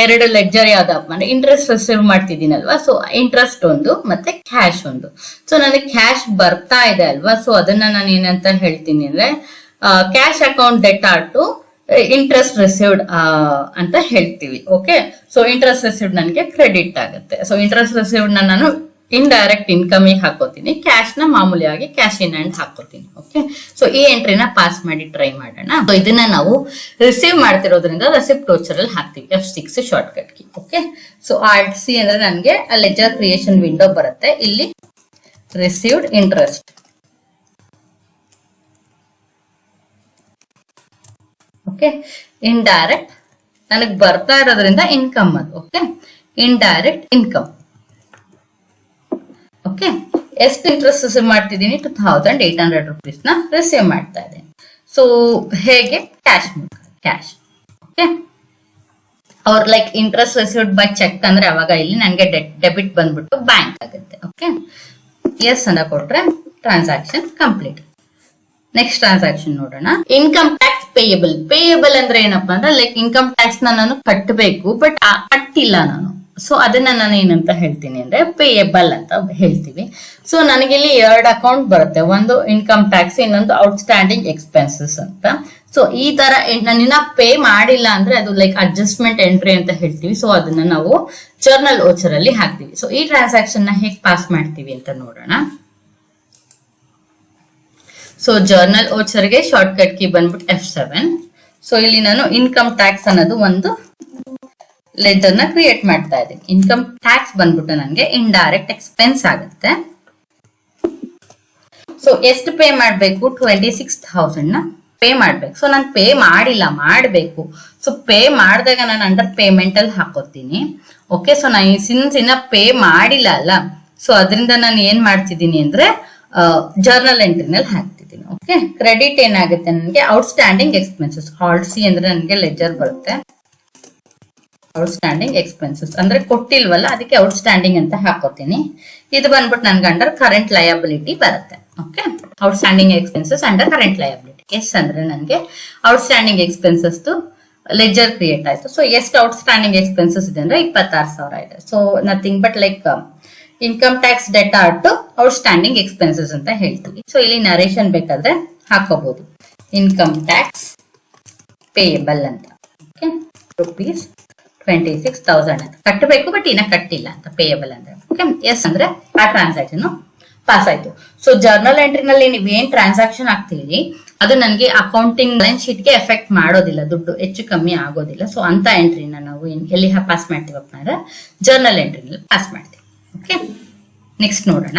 ಎರಡು ಲೆಡ್ಜರ್ ಯಾವ್ದಪ್ಪ ಅಂದ್ರೆ ಇಂಟ್ರೆಸ್ಟ್ ರಿಸೀವ್ ಮಾಡ್ತಿದ್ದೀನಲ್ವಾ? ಸೊ ಇಂಟ್ರೆಸ್ಟ್ ಒಂದು ಮತ್ತೆ ಕ್ಯಾಶ್ ಒಂದು. ಸೊ ನನಗೆ ಕ್ಯಾಶ್ ಬರ್ತಾ ಇದೆ ಅಲ್ವಾ? ಸೊ ಅದನ್ನ ನಾನು ಏನಂತ ಹೇಳ್ತೀನಿ ಅಂದ್ರೆ cash account debtor to interest received ಅಂತ ಹೇಳ್ತೀವಿ. ಓಕೆ ಸೊ ಇಂಟ್ರೆಸ್ಟ್ ರಿಸೀವ್ಡ್ ನನಗೆ ಕ್ರೆಡಿಟ್ ಆಗುತ್ತೆ. ಸೊ ಇಂಟ್ರೆಸ್ಟ್ ರಿಸೀವ್ಡ್ ನಾನು ಇಂಡೈರೆಕ್ಟ್ ಇನ್ಕಮ್ ಹಾಕೋತೀನಿ. ಕ್ಯಾಶ್ನ ಮಾಮೂಲಿಯಾಗಿ ಕ್ಯಾಶ್ ಇನ್ ಹ್ಯಾಂಡ್ ಹಾಕೋತೀನಿ. ಓಕೆ ಸೊ ಈ ಎಂಟ್ರಿನ ಪಾಸ್ ಮಾಡಿ ಟ್ರೈ ಮಾಡೋಣ. ಇದನ್ನ ನಾವು ರಿಸೀವ್ ಮಾಡ್ತಿರೋದ್ರಿಂದ ರೆಸಿಪ್ಟ್ ಟೋರ್ಚರ್ ಅಲ್ಲಿ ಹಾಕ್ತೀವಿ. F six short okay so alt C ಅಂದ್ರೆ ನನಗೆ ಲೆಜರ್ ಕ್ರಿಯೇಷನ್ ವಿಂಡೋ ಬರುತ್ತೆ. ಇಲ್ಲಿ ರಿಸೀವ್ಡ್ ಇಂಟ್ರೆಸ್ಟ್ ಓಕೆ ಇಂಡೈರೆಕ್ಟ್ ನನಗೆ ಬರ್ತಾ ಇರೋದ್ರಿಂದ ಇನ್ಕಮ್ ಅದು. ಓಕೆ ಇಂಡೈರೆಕ್ಟ್ ಇನ್ಕಮ್ ಓಕೆ ಎಷ್ಟು ಇಂಟ್ರೆಸ್ಟ್ ರಿಸೀವ್ ಮಾಡ್ತಿದ್ದೀನಿ? ಟೂ ಥೌಸಂಡ್ ಏಟ್ ಹಂಡ್ರೆಡ್ ರುಪೀಸ್ನ ರಿಸೀವ್ ಮಾಡ್ತಾ ಇದ್ದೀನಿ. ಸೊ ಹೇಗೆ? ಕ್ಯಾಶ್ ಕ್ಯಾಶ್ ಓಕೆ ಅವ್ರ like interest received by cheque ಅಂದ್ರೆ ಅವಾಗ ಇಲ್ಲಿ ನನಗೆ ಡೆಬಿಟ್ ಬಂದ್ಬಿಟ್ಟು ಬ್ಯಾಂಕ್ ಆಗುತ್ತೆ. ಓಕೆ ಎಸ್ ಅನ್ನ ಕೊಟ್ರೆ ಟ್ರಾನ್ಸಾಕ್ಷನ್ ಕಂಪ್ಲೀಟ್ ನೆಕ್ಸ್ಟ್ ಟ್ರಾನ್ಸಾಕ್ಷನ್ ನೋಡೋಣ. ಇನ್ಕಮ್ ಟ್ಯಾಕ್ಸ್ ಪೇಯಬಲ್ ಪೇಯಬಲ್ ಅಂದ್ರೆ ಏನಪ್ಪಾ ಅಂದ್ರೆ ಲೈಕ್ ಇನ್ಕಮ್ ಟ್ಯಾಕ್ಸ್ ನಾನು ಕಟ್ಟಬೇಕು ಬಟ್ ಕಟ್ಟಿಲ್ಲ ನಾನು. ಸೊ ಅದನ್ನ ನಾನು ಏನಂತ ಹೇಳ್ತೀನಿ ಅಂದ್ರೆ ಪೇಯಬಲ್ ಅಂತ ಹೇಳ್ತೀವಿ. ಸೊ ನನಗಿಲ್ಲಿ ಎರಡು ಅಕೌಂಟ್ ಬರುತ್ತೆ. ಒಂದು ಇನ್ಕಮ್ ಟ್ಯಾಕ್ಸ್ ಇನ್ನೊಂದು ಔಟ್ಸ್ಟ್ಯಾಂಡಿಂಗ್ ಎಕ್ಸ್ಪೆನ್ಸಸ್ ಅಂತ. ಸೊ ಈ ತರ ನನ್ನ ಪೇ ಮಾಡಿಲ್ಲ ಅಂದ್ರೆ ಅದು ಲೈಕ್ ಅಡ್ಜಸ್ಟ್ಮೆಂಟ್ ಎಂಟ್ರಿ ಅಂತ ಹೇಳ್ತೀವಿ. ಸೊ ಅದನ್ನ ನಾವು ಜರ್ನಲ್ ಓಚರ್ ಅಲ್ಲಿ ಹಾಕ್ತೀವಿ. ಸೊ ಈ ಟ್ರಾನ್ಸಾಕ್ಷನ್ನ ಹೇಗೆ ಪಾಸ್ ಮಾಡ್ತೀವಿ ಅಂತ ನೋಡೋಣ. ಸೊ ಜರ್ನಲ್ ಓಚರ್ಗೆ ಶಾರ್ಟ್ ಕಟ್ ಕೀ ಬಂದ್ಬಿಟ್ಟು ಎಫ್ ಸೆವೆನ್ ಸೊ ಇಲ್ಲಿ ನಾನು ಇನ್ಕಮ್ ಟ್ಯಾಕ್ಸ್ ಅನ್ನೋದು ಒಂದು ಲೆಟರ್ನ ಕ್ರಿಯೇಟ್ ಮಾಡ್ತಾ ಇದ್ದೀನಿ ಇನ್ಕಮ್ ಟ್ಯಾಕ್ಸ್ ಬಂದ್ಬಿಟ್ಟು ನನಗೆ ಇಂಡೈರೆಕ್ಟ್ ಎಕ್ಸ್ಪೆನ್ಸ್ ಆಗುತ್ತೆ. ಸೊ ಎಷ್ಟು ಪೇ ಮಾಡಬೇಕು? ಟ್ವೆಂಟಿ ಸಿಕ್ಸ್ ಥೌಸಂಡ್ನ ಪೇ ಮಾಡ್ಬೇಕು. ಸೊ ನಾನು ಪೇ ಮಾಡಿಲ್ಲ, ಮಾಡಬೇಕು. ಸೊ ಪೇ ಮಾಡಿದಾಗ ನಾನು ಅಂಡರ್ ಪೇಮೆಂಟ್ ಅಲ್ಲಿ ಹಾಕೋತೀನಿ. ಓಕೆ ಸೊ ನಾನು ಸಿನ್ಸ್ ಇನ್ನ ಪೇ ಮಾಡಿಲ್ಲ ಅಲ್ಲ ಸೊ ಅದರಿಂದ ನಾನು ಏನ್ ಮಾಡ್ತಿದ್ದೀನಿ ಅಂದ್ರೆ ಜರ್ನಲ್ ಎಂಟ್ರಿನಲ್ಲಿ ಹಾಕ್ತಿದ್ದೀನಿ. ಓಕೆ ಕ್ರೆಡಿಟ್ ಏನಾಗುತ್ತೆ ನನಗೆ? ಔಟ್ಸ್ಟ್ಯಾಂಡಿಂಗ್ ಎಕ್ಸ್ಪೆನ್ಸಸ್ ಹಾಲ್ಸಿ ಅಂದ್ರೆ ನನಗೆ ಲೆಜರ್ ಬರುತ್ತೆ. ಔಟ್ಸ್ಟ್ಯಾಂಡಿಂಗ್ ಎಕ್ಸ್ಪೆನ್ಸಸ್ ಅಂದ್ರೆ ಕೊಟ್ಟಿಲ್ವಲ್ಲ, ಅದಕ್ಕೆ ಔಟ್ಸ್ಟ್ಯಾಂಡಿಂಗ್ ಅಂತ ಹಾಕೋತೀನಿ. ಇದು ಬಂದ್ಬಿಟ್ಟು ನನ್ಗೆ ಅಂಡರ್ ಕರೆಂಟ್ ಲಯಬಿಲಿಟಿ ಬರುತ್ತೆ. Okay outstanding expenses under current liability yes ಅಂದ್ರೆ ನನಗೆ ಔಟ್ಸ್ಟ್ಯಾಂಡಿಂಗ್ ಎಕ್ಸ್ಪೆನ್ಸಸ್ ಲೆಜರ್ ಕ್ರಿಯೇಟ್ ಆಯ್ತು. ಸೊ ಎಷ್ಟು ಔಟ್ಸ್ಟ್ಯಾಂಡಿಂಗ್ ಎಕ್ಸ್ಪೆನ್ಸಸ್ ಇದೆ ಅಂದ್ರೆ ಇಪ್ಪತ್ತಾರು ಸಾವಿರ ಇದೆ. So nothing but like income tax ಡೆಟಾ to outstanding expenses ಅಂತ ಹೇಳ್ತೀವಿ. ಸೊ ಇಲ್ಲಿ ನರೇಷನ್ ಬೇಕಾದ್ರೆ ಹಾಕೋಬಹುದು ಇನ್ಕಮ್ ಟ್ಯಾಕ್ಸ್ ಪೇಯಬಲ್ ಅಂತ. Okay rupees twenty six thousand ಅಂತ. ಕಟ್ಟಬೇಕು ಬಟ್ ಇನ್ನ ಕಟ್ಟಿಲ್ಲ ಅಂತ ಪೇಯಬಲ್ ಅಂದ್ರೆ. ಓಕೆ ಎಸ್ ಅಂದ್ರೆ ಆ ಟ್ರಾನ್ಸಾಕ್ಷನ್ ಪಾಸ್ ಆಯ್ತು. ಸೊ ಜರ್ನಲ್ ಎಂಟ್ರಿನಲ್ಲಿ ನೀವು ಏನ್ ಟ್ರಾನ್ಸಾಕ್ಷನ್ ಆಗ್ತೀವಿ ಅದು ನನಗೆ ಅಕೌಂಟಿಂಗ್ ಬ್ಯಾಲೆನ್ಸ್ ಶೀಟ್ಗೆ ಎಫೆಕ್ಟ್ ಮಾಡೋದಿಲ್ಲ, ದುಡ್ಡು ಹೆಚ್ಚು ಕಮ್ಮಿ ಆಗೋದಿಲ್ಲ. ಸೊ ಅಂತ ಎಂಟ್ರಿನ ನಾವು ಎಲ್ಲಿ ಪಾಸ್ ಮಾಡ್ತೀವಪ್ಪ ಅಂದ್ರೆ ಜರ್ನಲ್ ಎಂಟ್ರಿನಲ್ಲಿ ಪಾಸ್ ಮಾಡ್ತೀವಿ. ಓಕೆ ನೆಕ್ಸ್ಟ್ ನೋಡೋಣ.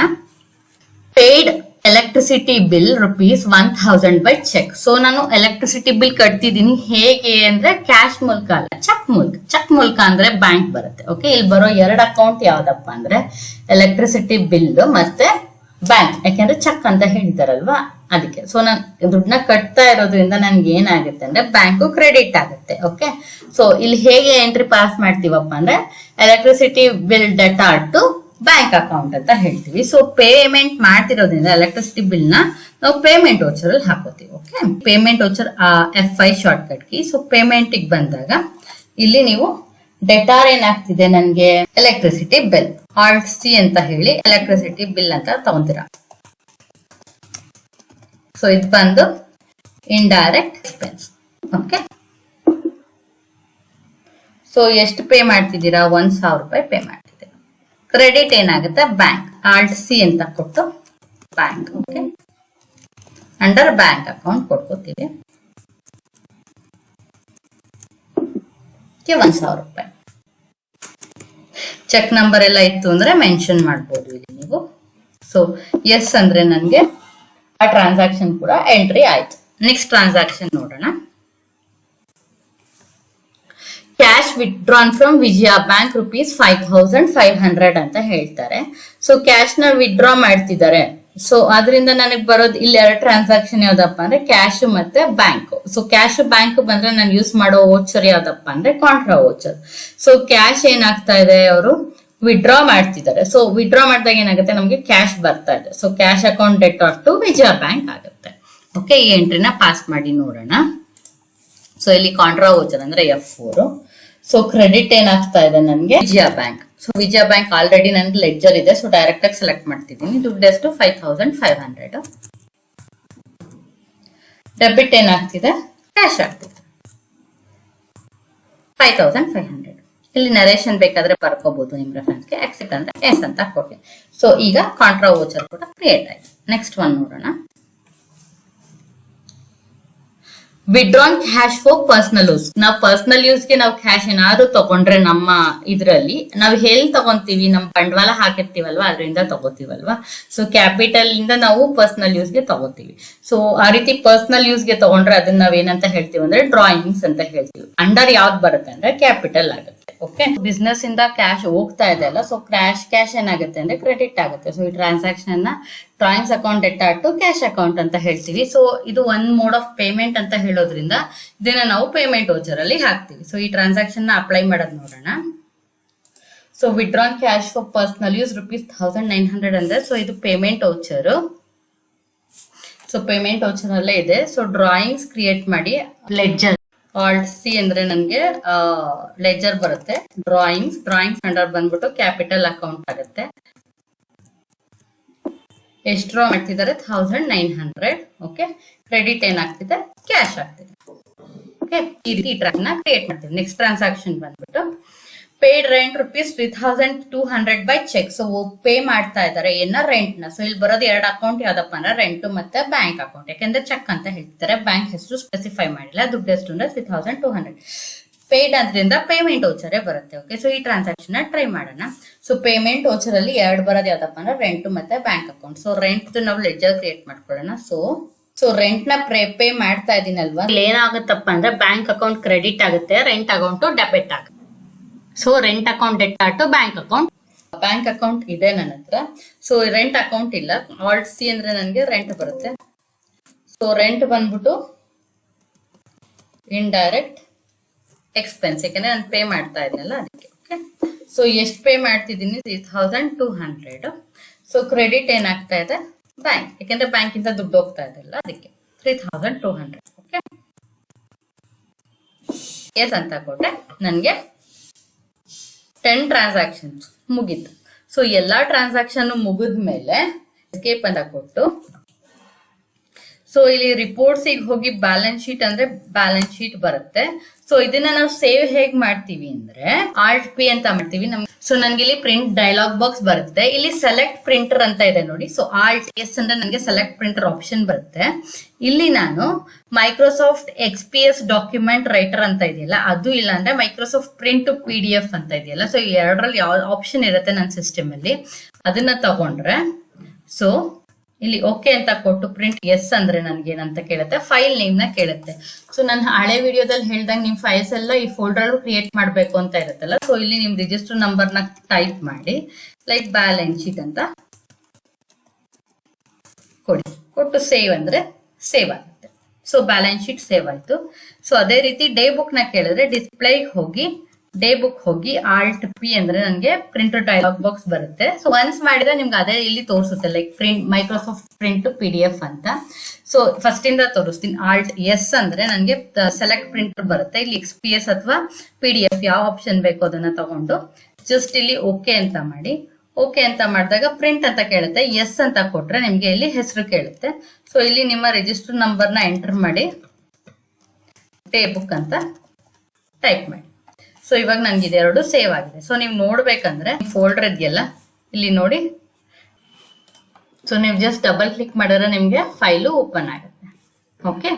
Paid electricity bill rupees one thousand by cheque so ನಾನು ಎಲೆಕ್ಟ್ರಿಸಿಟಿ ಬಿಲ್ ಕಟ್ತಿದ್ದೀನಿ ಹೇಗೆ ಅಂದ್ರೆ ಕ್ಯಾಶ್ ಮೂಲಕ ಅಲ್ಲ ಚೆಕ್ ಮೂಲಕ. ಚೆಕ್ ಮೂಲಕ ಅಂದ್ರೆ ಬ್ಯಾಂಕ್ ಬರುತ್ತೆ. ಓಕೆ ಇಲ್ಲಿ ಬರೋ ಎರಡು ಅಕೌಂಟ್ ಯಾವ್ದಪ್ಪ ಅಂದ್ರೆ ಎಲೆಕ್ಟ್ರಿಸಿಟಿ ಬಿಲ್ ಮತ್ತೆ ಬ್ಯಾಂಕ್ ಯಾಕೆಂದ್ರೆ ಚೆಕ್ ಅಂತ ಹೇಳ್ತಾರಲ್ವಾ? ಅದಕ್ಕೆ. ಸೊ ನಾನು ದುಡ್ಡನ್ನ ಕಟ್ತಾ ಇರೋದ್ರಿಂದ ನನ್ಗೆ ಏನಾಗುತ್ತೆ ಅಂದ್ರೆ ಬ್ಯಾಂಕು ಕ್ರೆಡಿಟ್ ಆಗುತ್ತೆ. ಓಕೆ ಸೊ ಇಲ್ಲಿ ಹೇಗೆ ಎಂಟ್ರಿ ಪಾಸ್ ಮಾಡ್ತೀವಪ್ಪ ಅಂದ್ರೆ ಎಲೆಕ್ಟ್ರಿಸಿಟಿ ಬಿಲ್ ಡೇಟಾ ಟು ಬ್ಯಾಂಕ್ ಅಕೌಂಟ್ ಅಂತ ಹೇಳ್ತೀವಿ. ಸೊ ಪೇಮೆಂಟ್ ಮಾಡ್ತಿರೋದ್ರಿಂದ ಎಲೆಕ್ಟ್ರಿಸಿಟಿ ಬಿಲ್ನ ನಾವು ಪೇಮೆಂಟ್ ಓಚರ್ ಅಲ್ಲಿ ಹಾಕೋತೀವಿ okay payment voucher F I short cut key so payment ಬಂದಾಗ ಇಲ್ಲಿ ನೀವು ಡೆಟಾರ್ ಏನಾಗ್ತಿದೆ ನನ್ಗೆ? ಎಲೆಕ್ಟ್ರಿಸಿಟಿ ಬಿಲ್ ಆಲ್ಟ್ ಸಿ ಅಂತ ಹೇಳಿ ಎಲೆಕ್ಟ್ರಿಸಿಟಿ ಬಿಲ್ ಅಂತ ತಗೊಂತೀರಾ. ಸೊ ಇದು ಬಂದು ಇಂಡೈರೆಕ್ಟ್ ಎಕ್ಸ್ಪೆನ್ಸ್ ಓಕೆ ಸೊ ಎಷ್ಟು ಪೇ ಮಾಡ್ತಿದ್ದೀರಾ? ಒಂದ್ ಸಾವಿರ ರೂಪಾಯಿ ಪೇ ಮಾಡ್ತಿದ್ದೀರಾ ಕ್ರೆಡಿಟ್ ಏನಾಗುತ್ತೆ? ಬ್ಯಾಂಕ್. ಆಲ್ಟ್ ಸಿ ಅಂತ ಕೊಟ್ಟು bank, okay? Under bank account ಕೊಟ್ಕೋತೀವಿ. ಒಂದ್ ಸಾವಿರ ರೂಪಾಯಿ. ಚೆಕ್ ನಂಬರ್ ಎಲ್ಲ ಇತ್ತು ಅಂದ್ರೆ ಮೆನ್ಷನ್ ಮಾಡ್ಬೋದು ಇಲ್ಲಿ ನೀವು. ಸೊ ಎಸ್ ಅಂದ್ರೆ ನನಗೆ ಆ ಟ್ರಾನ್ಸಾಕ್ಷನ್ ಕೂಡ ಎಂಟ್ರಿ ಆಯ್ತು. ನೆಕ್ಸ್ಟ್ ಟ್ರಾನ್ಸಾಕ್ಷನ್ ನೋಡೋಣ. Cash withdrawn from Vijaya bank rupees five thousand five hundred ಅಂತ ಹೇಳ್ತಾರೆ. ಸೊ ಕ್ಯಾಶ್ನ ವಿತ್ಡ್ರಾ ಮಾಡ್ತಿದ್ದಾರೆ. ಸೊ ಅದರಿಂದ ನನಗೆ ಬರೋದು ಇಲ್ಲಿ ಎರಡು ಟ್ರಾನ್ಸಾಕ್ಷನ್ ಯಾವ್ದಪ್ಪ ಅಂದ್ರೆ ಕ್ಯಾಶ್ ಮತ್ತೆ ಬ್ಯಾಂಕ್ ಸೊ ಕ್ಯಾಶ್ ಬ್ಯಾಂಕ್ ಬಂದ್ರೆ ನಾನು ಯೂಸ್ ಮಾಡೋ ವೋಚರ್ ಯಾವ್ದಪ್ಪ ಅಂದ್ರೆ ಕಾಂಟ್ರಾ ವೋಚರ್ ಸೊ ಕ್ಯಾಶ್ ಏನಾಗ್ತಾ ಇದೆ ಅವರು? ವಿಡ್ರಾ ಮಾಡ್ತಿದ್ದಾರೆ. ಸೊ ವಿಡ್ರಾ ಮಾಡಿದಾಗ ಏನಾಗುತ್ತೆ? ನಮಗೆ ಕ್ಯಾಶ್ ಬರ್ತಾ ಇದೆ. ಸೊ ಕ್ಯಾಶ್ ಅಕೌಂಟ್ ಡೆಟ್ ಟು ವಿಜಯ ಬ್ಯಾಂಕ್ ಆಗುತ್ತೆ. ಓಕೆ ಈ ಎಂಟ್ರಿನ ಪಾಸ್ ಮಾಡಿ ನೋಡೋಣ. ಸೊ ಇಲ್ಲಿ ಕಾಂಟ್ರಾ ವೋಚರ್ ಅಂದ್ರೆ ಎಫ್ ಫೋರ್ ಸೊ ಕ್ರೆಡಿಟ್ ಏನಾಗ್ತಾ ಇದೆ ನನಗೆ? Vijaya bank. So Vijaya bank already ನನ್ಗೆ ಲೆಡ್ಜರ್ ಇದೆ. ಸೊ ಡೈರೆಕ್ಟ್ ಆಗಿ ಸೆಲೆಕ್ಟ್ ಮಾಡ್ತಿದ್ದೀನಿ. ದುಡ್ಡು ಎಷ್ಟು? Five thousand five hundred debit ಏನಾಗ್ತಿದೆ? ಕ್ಯಾಶ್ ಆಗ್ತಿದೆ. ಫೈವ್ ತೌಸಂಡ್ ಫೈವ್ ಹಂಡ್ರೆಡ್ ಇಲ್ಲಿ ನರೇಷನ್ ಬೇಕಾದ್ರೆ ಬರ್ಕೋಬಹುದು ನಿಮ್ ರೆಫರೆನ್ಸ್ಗೆ ಎಕ್ಸಿಟ್ ಅಂದ್ರೆ ಎಸ್ ಅಂತ ಕೊಟ್ಟೆ ಸೊ ಈಗ ಕಾಂಟ್ರಾ ವೋಚರ್ ಕೂಡ ಕ್ರಿಯೇಟ್ ಆಯ್ತು. ನೆಕ್ಸ್ಟ್ ಒನ್ ನೋಡೋಣ. Withdrawn cash for personal use ನಾವು ಪರ್ಸನಲ್ ಯೂಸ್ಗೆ ನಾವು ಕ್ಯಾಶ್ ಏನಾದ್ರು ತಗೊಂಡ್ರೆ ನಮ್ಮ ಇದ್ರಲ್ಲಿ ನಾವು ಎಲ್ಲಿ ತಗೊಂತೀವಿ? ನಮ್ಮ ಬಂಡವಾಳ ಹಾಕಿರ್ತೀವಲ್ವಾ? ಅದರಿಂದ ತಗೋತೀವಲ್ವಾ? ಸೊ ಕ್ಯಾಪಿಟಲ್ ಇಂದ ನಾವು ಪರ್ಸನಲ್ ಯೂಸ್ಗೆ ತಗೋತೀವಿ. ಸೊ ಆ ರೀತಿ ಪರ್ಸನಲ್ ಯೂಸ್ಗೆ ತಗೊಂಡ್ರೆ ಅದನ್ನ ನಾವ್ ಏನಂತ ಹೇಳ್ತೀವಿ ಅಂದ್ರೆ ಡ್ರಾಯಿಂಗ್ಸ್ ಅಂತ ಹೇಳ್ತೀವಿ. ಅಂಡರ್ ಯಾವ್ದು ಬರುತ್ತೆ ಅಂದ್ರೆ ಕ್ಯಾಪಿಟಲ್ ಆಗುತ್ತೆ. ಓಕೆ ಬಿಸ್ನೆಸ್ ಇಂದ ಕ್ಯಾಶ್ ಹೋಗ್ತಾ ಇದೆ ಅಲ್ಲ? ಸೊ ಕ್ಯಾಶ್ ಕ್ಯಾಶ್ ಏನಾಗುತ್ತೆ ಅಂದ್ರೆ ಕ್ರೆಡಿಟ್ ಆಗುತ್ತೆ. ಸೊ ಈ ಟ್ರಾನ್ಸಾಕ್ಷನ್ನ ಡ್ರಾಯಿಂಗ್ಸ್ ಅಕೌಂಟ್ ಇಟ್ಟ ಟು ಕ್ಯಾಶ್ ಅಕೌಂಟ್ ಅಂತ ಹೇಳ್ತೀವಿ. ಸೊ ಇದು ಒಂದ್ ಮೋಡ್ ಆಫ್ ಪೇಮೆಂಟ್ ಅಂತ ಹೇಳೋದ್ರಿಂದ ಇದನ್ನ ನಾವು ಪೇಮೆಂಟ್ ವೋಚರ್ ಅಲ್ಲಿ ಹಾಕ್ತೀವಿ. ಸೊ ಈ ಟ್ರಾನ್ಸಾಕ್ಷನ್ನ ಅಪ್ಲೈ ಮಾಡೋದ್ ನೋಡೋಣ. So withdrawn cash for personal use rupees thousand nine hundred ಅಂದ್ರೆ ಸೊ ಇದು payment voucher so payment voucher ಅಲ್ಲೇ ಇದೆ. ಸೊ ಡ್ರಾಯಿಂಗ್ಸ್ ಕ್ರಿಯೇಟ್ ಮಾಡಿ ಲೆಡ್ಜರ್ ಆಲ್ಟ್ ಸಿ ಅಂದ್ರೆ ನನಗೆ ಲೆಜರ್ ಬರುತ್ತೆ. ಡ್ರಾಯಿಂಗ್ಸ್ ಡ್ರಾಯಿಂಗ್ಸ್ ಅಂಡರ್ ಬಂದ್ಬಿಟ್ಟು ಕ್ಯಾಪಿಟಲ್ ಅಕೌಂಟ್ ಆಗುತ್ತೆ. ಎಷ್ಟು ಡ್ರಾ ಮಾಡ್ತಿದ್ದಾರೆ thousand nine hundred okay credit ಏನಾಗ್ತಿದೆ? ಕ್ಯಾಶ್ ಆಗ್ತಿದೆ. ಓಕೆ ಈ ರೀತಿ ಕ್ರಿಯೇಟ್ ಮಾಡ್ತೀವಿ. ನೆಕ್ಸ್ಟ್ ಟ್ರಾನ್ಸಾಕ್ಷನ್ ಬಂದ್ಬಿಟ್ಟು paid rent rupees three thousand two hundred by cheque so pay ಮಾಡ್ತಾ ಇದ್ದಾರೆ. ಏನ ರೆಂಟ್ನ? ಸೊ ಇಲ್ಲಿ ಬರೋದು ಎರಡು ಅಕೌಂಟ್ ಯಾವ್ದಪ್ಪ ಅಂದ್ರೆ ರೆಂಟ್ ಮತ್ತೆ ಬ್ಯಾಂಕ್ ಅಕೌಂಟ್ ಯಾಕಂದ್ರೆ ಚೆಕ್ ಅಂತ ಹೇಳ್ತಾರೆ ಬ್ಯಾಂಕ್ ಹೆಸರು ಸ್ಪೆಸಿಫೈ ಮಾಡಿಲ್ಲ. ದುಡ್ಡು ಎಷ್ಟು ಅಂದ್ರೆ three thousand two hundred paid ಆದ್ರಿಂದ ಪೇಮೆಂಟ್ ಓಚರೇ ಬರುತ್ತೆ ಓಕೆ ಸೊ ಈ ಟ್ರಾನ್ಸಾಕ್ಷನ್ ಟ್ರೈ ಮಾಡೋಣ. ಸೊ ಪೇಮೆಂಟ್ ಓಚರ್ ಅಲ್ಲಿ ಎರಡು ಬರೋದು ಯಾವ್ದಪ್ಪ ಅಂದ್ರೆ ರೆಂಟ್ ಮತ್ತೆ ಬ್ಯಾಂಕ್ ಅಕೌಂಟ್ ಸೊ ರೆಂಟ್ ನಾವು ಲೆಡ್ಜರ್ ಕ್ರಿಯೇಟ್ ಮಾಡ್ಕೊಳ್ಳೋಣ. ಸೊ ಸೊ ರೆಂಟ್ನ ಪ್ರೇ ಪೇ ಮಾಡ್ತಾ ಇದೀನಲ್ವಾ? ಇಲ್ಲಿ ಏನಾಗುತ್ತಪ್ಪ ಅಂದ್ರೆ ಬ್ಯಾಂಕ್ ಅಕೌಂಟ್ ಕ್ರೆಡಿಟ್ ಆಗುತ್ತೆ ರೆಂಟ್ ಅಕೌಂಟ್ ಡೆಬಿಟ್ ಆಗುತ್ತೆ. So rent account debt to bank account bank account ಇದೆ ನನ್ನ ಹತ್ರ. ಸೊ ರೆಂಟ್ ಅಕೌಂಟ್ ಇಲ್ಲ. ಆಲ್ಟ್ ಸಿ ಅಂದ್ರೆ ನನಗೆ ರೆಂಟ್ ಬರುತ್ತೆ. ಸೊ ರೆಂಟ್ ಬಂದ್ಬಿಟ್ಟು ಇಂಡೈರೆಕ್ಟ್ ಎಕ್ಸ್ಪೆನ್ಸ್ ಯಾಕಂದ್ರೆ ನಾನು ಪೇ ಮಾಡ್ತಾ ಇದ್ನಲ್ಲ ಅದಕ್ಕೆ ಓಕೆ ಸೊ ಎಷ್ಟು ಪೇ ಮಾಡ್ತಿದ್ದೀನಿ? Three thousand two hundred so credit ಏನಾಗ್ತಾ ಇದೆ? ಬ್ಯಾಂಕ್ ಯಾಕಂದ್ರೆ ಬ್ಯಾಂಕಿಂದ ದುಡ್ಡು ಹೋಗ್ತಾ ಇದೆಲ್ಲ ಅದಕ್ಕೆ three thousand two hundred okay yes ಅಂತ ಕೊಟ್ಟೆ. ನನಗೆ ಟೆನ್ ಟ್ರಾನ್ಸಾಕ್ಷನ್ಸ್ ಮುಗೀತು. ಸೊ ಎಲ್ಲಾ ಟ್ರಾನ್ಸಾಕ್ಷನ್ ಮುಗಿದ್ಮೇಲೆ ಎಸ್ಕೇಪ್ ಅಂತ ಕೊಟ್ಟು ಸೊ ಇಲ್ಲಿ ರಿಪೋರ್ಟ್ಸ್ ಹೋಗಿ ಬ್ಯಾಲೆನ್ಸ್ ಶೀಟ್ ಅಂದ್ರೆ ಬ್ಯಾಲೆನ್ಸ್ ಶೀಟ್ ಬರುತ್ತೆ. ಸೊ ಇದನ್ನ ನಾವು ಸೇವ್ ಹೇಗ್ ಮಾಡ್ತೀವಿ ಅಂದ್ರೆ ಆರ್ಟ್ ಪಿ ಅಂತ ಮಾಡ್ತೀವಿ. ನಮ್ ಸೊ ನನ್ಗೆ ಇಲ್ಲಿ ಪ್ರಿಂಟ್ ಡೈಲಾಗ್ ಬಾಕ್ಸ್ ಬರುತ್ತೆ. ಇಲ್ಲಿ ಸೆಲೆಕ್ಟ್ ಪ್ರಿಂಟರ್ ಅಂತ ಇದೆ ನೋಡಿ. ಸೊ ಆರ್ಟ್ ಎಸ್ ಅಂದ್ರೆ ನನಗೆ ಸೆಲೆಕ್ಟ್ ಪ್ರಿಂಟರ್ ಆಪ್ಷನ್ ಬರುತ್ತೆ. ಇಲ್ಲಿ ನಾನು Microsoft X P S document writer ಅಂತ ಇದೆಯಲ್ಲ, ಅದು ಇಲ್ಲ ಅಂದ್ರೆ Microsoft print P D F ಅಂತ ಇದೆಯಲ್ಲ. ಸೊ ಎರಡರಲ್ಲಿ ಯಾವ ಆಪ್ಷನ್ ಇರುತ್ತೆ ನನ್ನ ಸಿಸ್ಟಮ್ ಅಲ್ಲಿ. ಅದನ್ನ ತಗೊಂಡ್ರೆ ಸೊ ಇಲ್ಲಿ ಓಕೆ ಅಂತ ಕೊಟ್ಟು ಪ್ರಿಂಟ್ ಎಸ್ ಅಂದ್ರೆ ನನ್ಗೆ ಏನಂತ ಕೇಳುತ್ತೆ ಫೈಲ್ ನೇಮ್ನ ಕೇಳುತ್ತೆ. ಸೊ ನನ್ನ ಹಳೆ ವಿಡಿಯೋದಲ್ಲಿ ಹೇಳ್ದಂಗೆ ನಿಮ್ ಫೈಲ್ಸ್ ಎಲ್ಲ ಈ ಫೋಲ್ಡರ್ ಕ್ರಿಯೇಟ್ ಮಾಡ್ಬೇಕು ಅಂತ ಇರುತ್ತಲ್ಲ ಸೊ ಇಲ್ಲಿ ನಿಮ್ ರಿಜಿಸ್ಟರ್ ನಂಬರ್ನ ಟೈಪ್ ಮಾಡಿ ಲೈಕ್ ಬ್ಯಾಲೆನ್ಸ್ ಶೀಟ್ ಅಂತ ಕೊಡಿ. ಕೊಟ್ಟು ಸೇವ್ ಅಂದ್ರೆ ಸೇವ್ ಆಗುತ್ತೆ. ಸೊ ಬ್ಯಾಲೆನ್ಸ್ ಶೀಟ್ ಸೇವ್ ಆಯ್ತು. ಸೊ ಅದೇ ರೀತಿ ಡೇ ಬುಕ್ನ ಕೇಳಿದ್ರೆ ಡಿಸ್ಪ್ಲೇಗೆ ಹೋಗಿ ಡೇ ಬುಕ್ ಹೋಗಿ ಆಲ್ಟ್ ಪಿ ಅಂದ್ರೆ ನನಗೆ ಪ್ರಿಂಟರ್ ಡೈಲಾಗ್ ಬಾಕ್ಸ್ ಬರುತ್ತೆ. ಸೊ ಒನ್ಸ್ ಮಾಡಿದ್ರೆ ನಿಮ್ಗೆ ಅದೇ ಇಲ್ಲಿ ತೋರಿಸುತ್ತೆ like print Microsoft print P D F ಅಂತ. ಸೊ ಫಸ್ಟ್ ಇಂದ ತೋರಿಸ್ತೀನಿ. ಆಲ್ಟ್ ಎಸ್ ಅಂದ್ರೆ ನನಗೆ ಸೆಲೆಕ್ಟ್ ಪ್ರಿಂಟರ್ ಬರುತ್ತೆ. ಇಲ್ಲಿ ಎಕ್ಸ್ ಪಿ ಎಸ್ ಅಥವಾ ಪಿ ಡಿ ಎಫ್ ಯಾವ ಆಪ್ಷನ್ ಬೇಕು ಅದನ್ನ ತಗೊಂಡು ಜಸ್ಟ್ ಇಲ್ಲಿ ಓಕೆ ಅಂತ ಮಾಡಿ. ಓಕೆ ಅಂತ ಮಾಡಿದಾಗ ಪ್ರಿಂಟ್ ಅಂತ ಕೇಳುತ್ತೆ ಎಸ್ ಅಂತ ಕೊಟ್ರೆ ನಿಮ್ಗೆ ಇಲ್ಲಿ ಹೆಸರು ಕೇಳುತ್ತೆ. ಸೊ ಇಲ್ಲಿ ನಿಮ್ಮ ರಿಜಿಸ್ಟರ್ ನಂಬರ್ನ ಎಂಟರ್ ಮಾಡಿ ಡೇ ಬುಕ್ ಅಂತ ಟೈಪ್ ಮಾಡಿ. ಸೊ ಇವಾಗ ನನ್ಗೆ ಇದೆರಡು ಸೇವ್ ಆಗಿದೆ. ಸೊ ನೀವು ನೋಡ್ಬೇಕಂದ್ರೆ ಫೋಲ್ಡರ್ ಇದೆಯಲ್ಲ? ಇಲ್ಲಿ ನೋಡಿ. ಸೊ ನೀವು ಜಸ್ಟ್ ಡಬಲ್ ಕ್ಲಿಕ್ ಮಾಡಿದ್ರೆ ನಿಮ್ಗೆ ಫೈಲು ಓಪನ್ ಆಗುತ್ತೆ. ಓಕೆ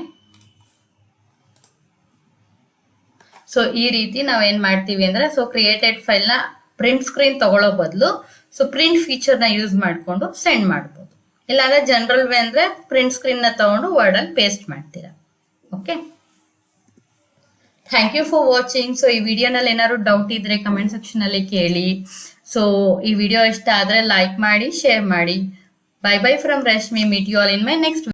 ಸೊ ಈ ರೀತಿ ನಾವ್ ಏನ್ ಮಾಡ್ತೀವಿ ಅಂದ್ರೆ ಸೊ ಕ್ರಿಯೇಟೆಡ್ ಫೈಲ್ನ ಪ್ರಿಂಟ್ ಸ್ಕ್ರೀನ್ ತಗೊಳ್ಳೋ ಬದಲು ಸೊ ಪ್ರಿಂಟ್ ಫೀಚರ್ನ ಯೂಸ್ ಮಾಡ್ಕೊಂಡು ಸೆಂಡ್ ಮಾಡ್ಬೋದು. ಇಲ್ಲಾಂದ್ರೆ ಜನರಲ್ ವೇ ಅಂದ್ರೆ ಪ್ರಿಂಟ್ನ ತಗೊಂಡು ವರ್ಡ್ ಅಲ್ಲಿ ಪೇಸ್ಟ್ ಮಾಡ್ತೀರಾ. Thank you for watching so ಈ ವಿಡಿಯೋನಲ್ಲಿ ಏನಾದ್ರು ಡೌಟ್ ಇದ್ರೆ ಕಮೆಂಟ್ ಸೆಕ್ಷನ್ ಅಲ್ಲಿ ಕೇಳಿ. ಸೊ ಈ ವಿಡಿಯೋ ಇಷ್ಟ ಆದ್ರೆ ಲೈಕ್ ಮಾಡಿ ಶೇರ್ ಮಾಡಿ. Bye bye from Rashmi meet you all in my next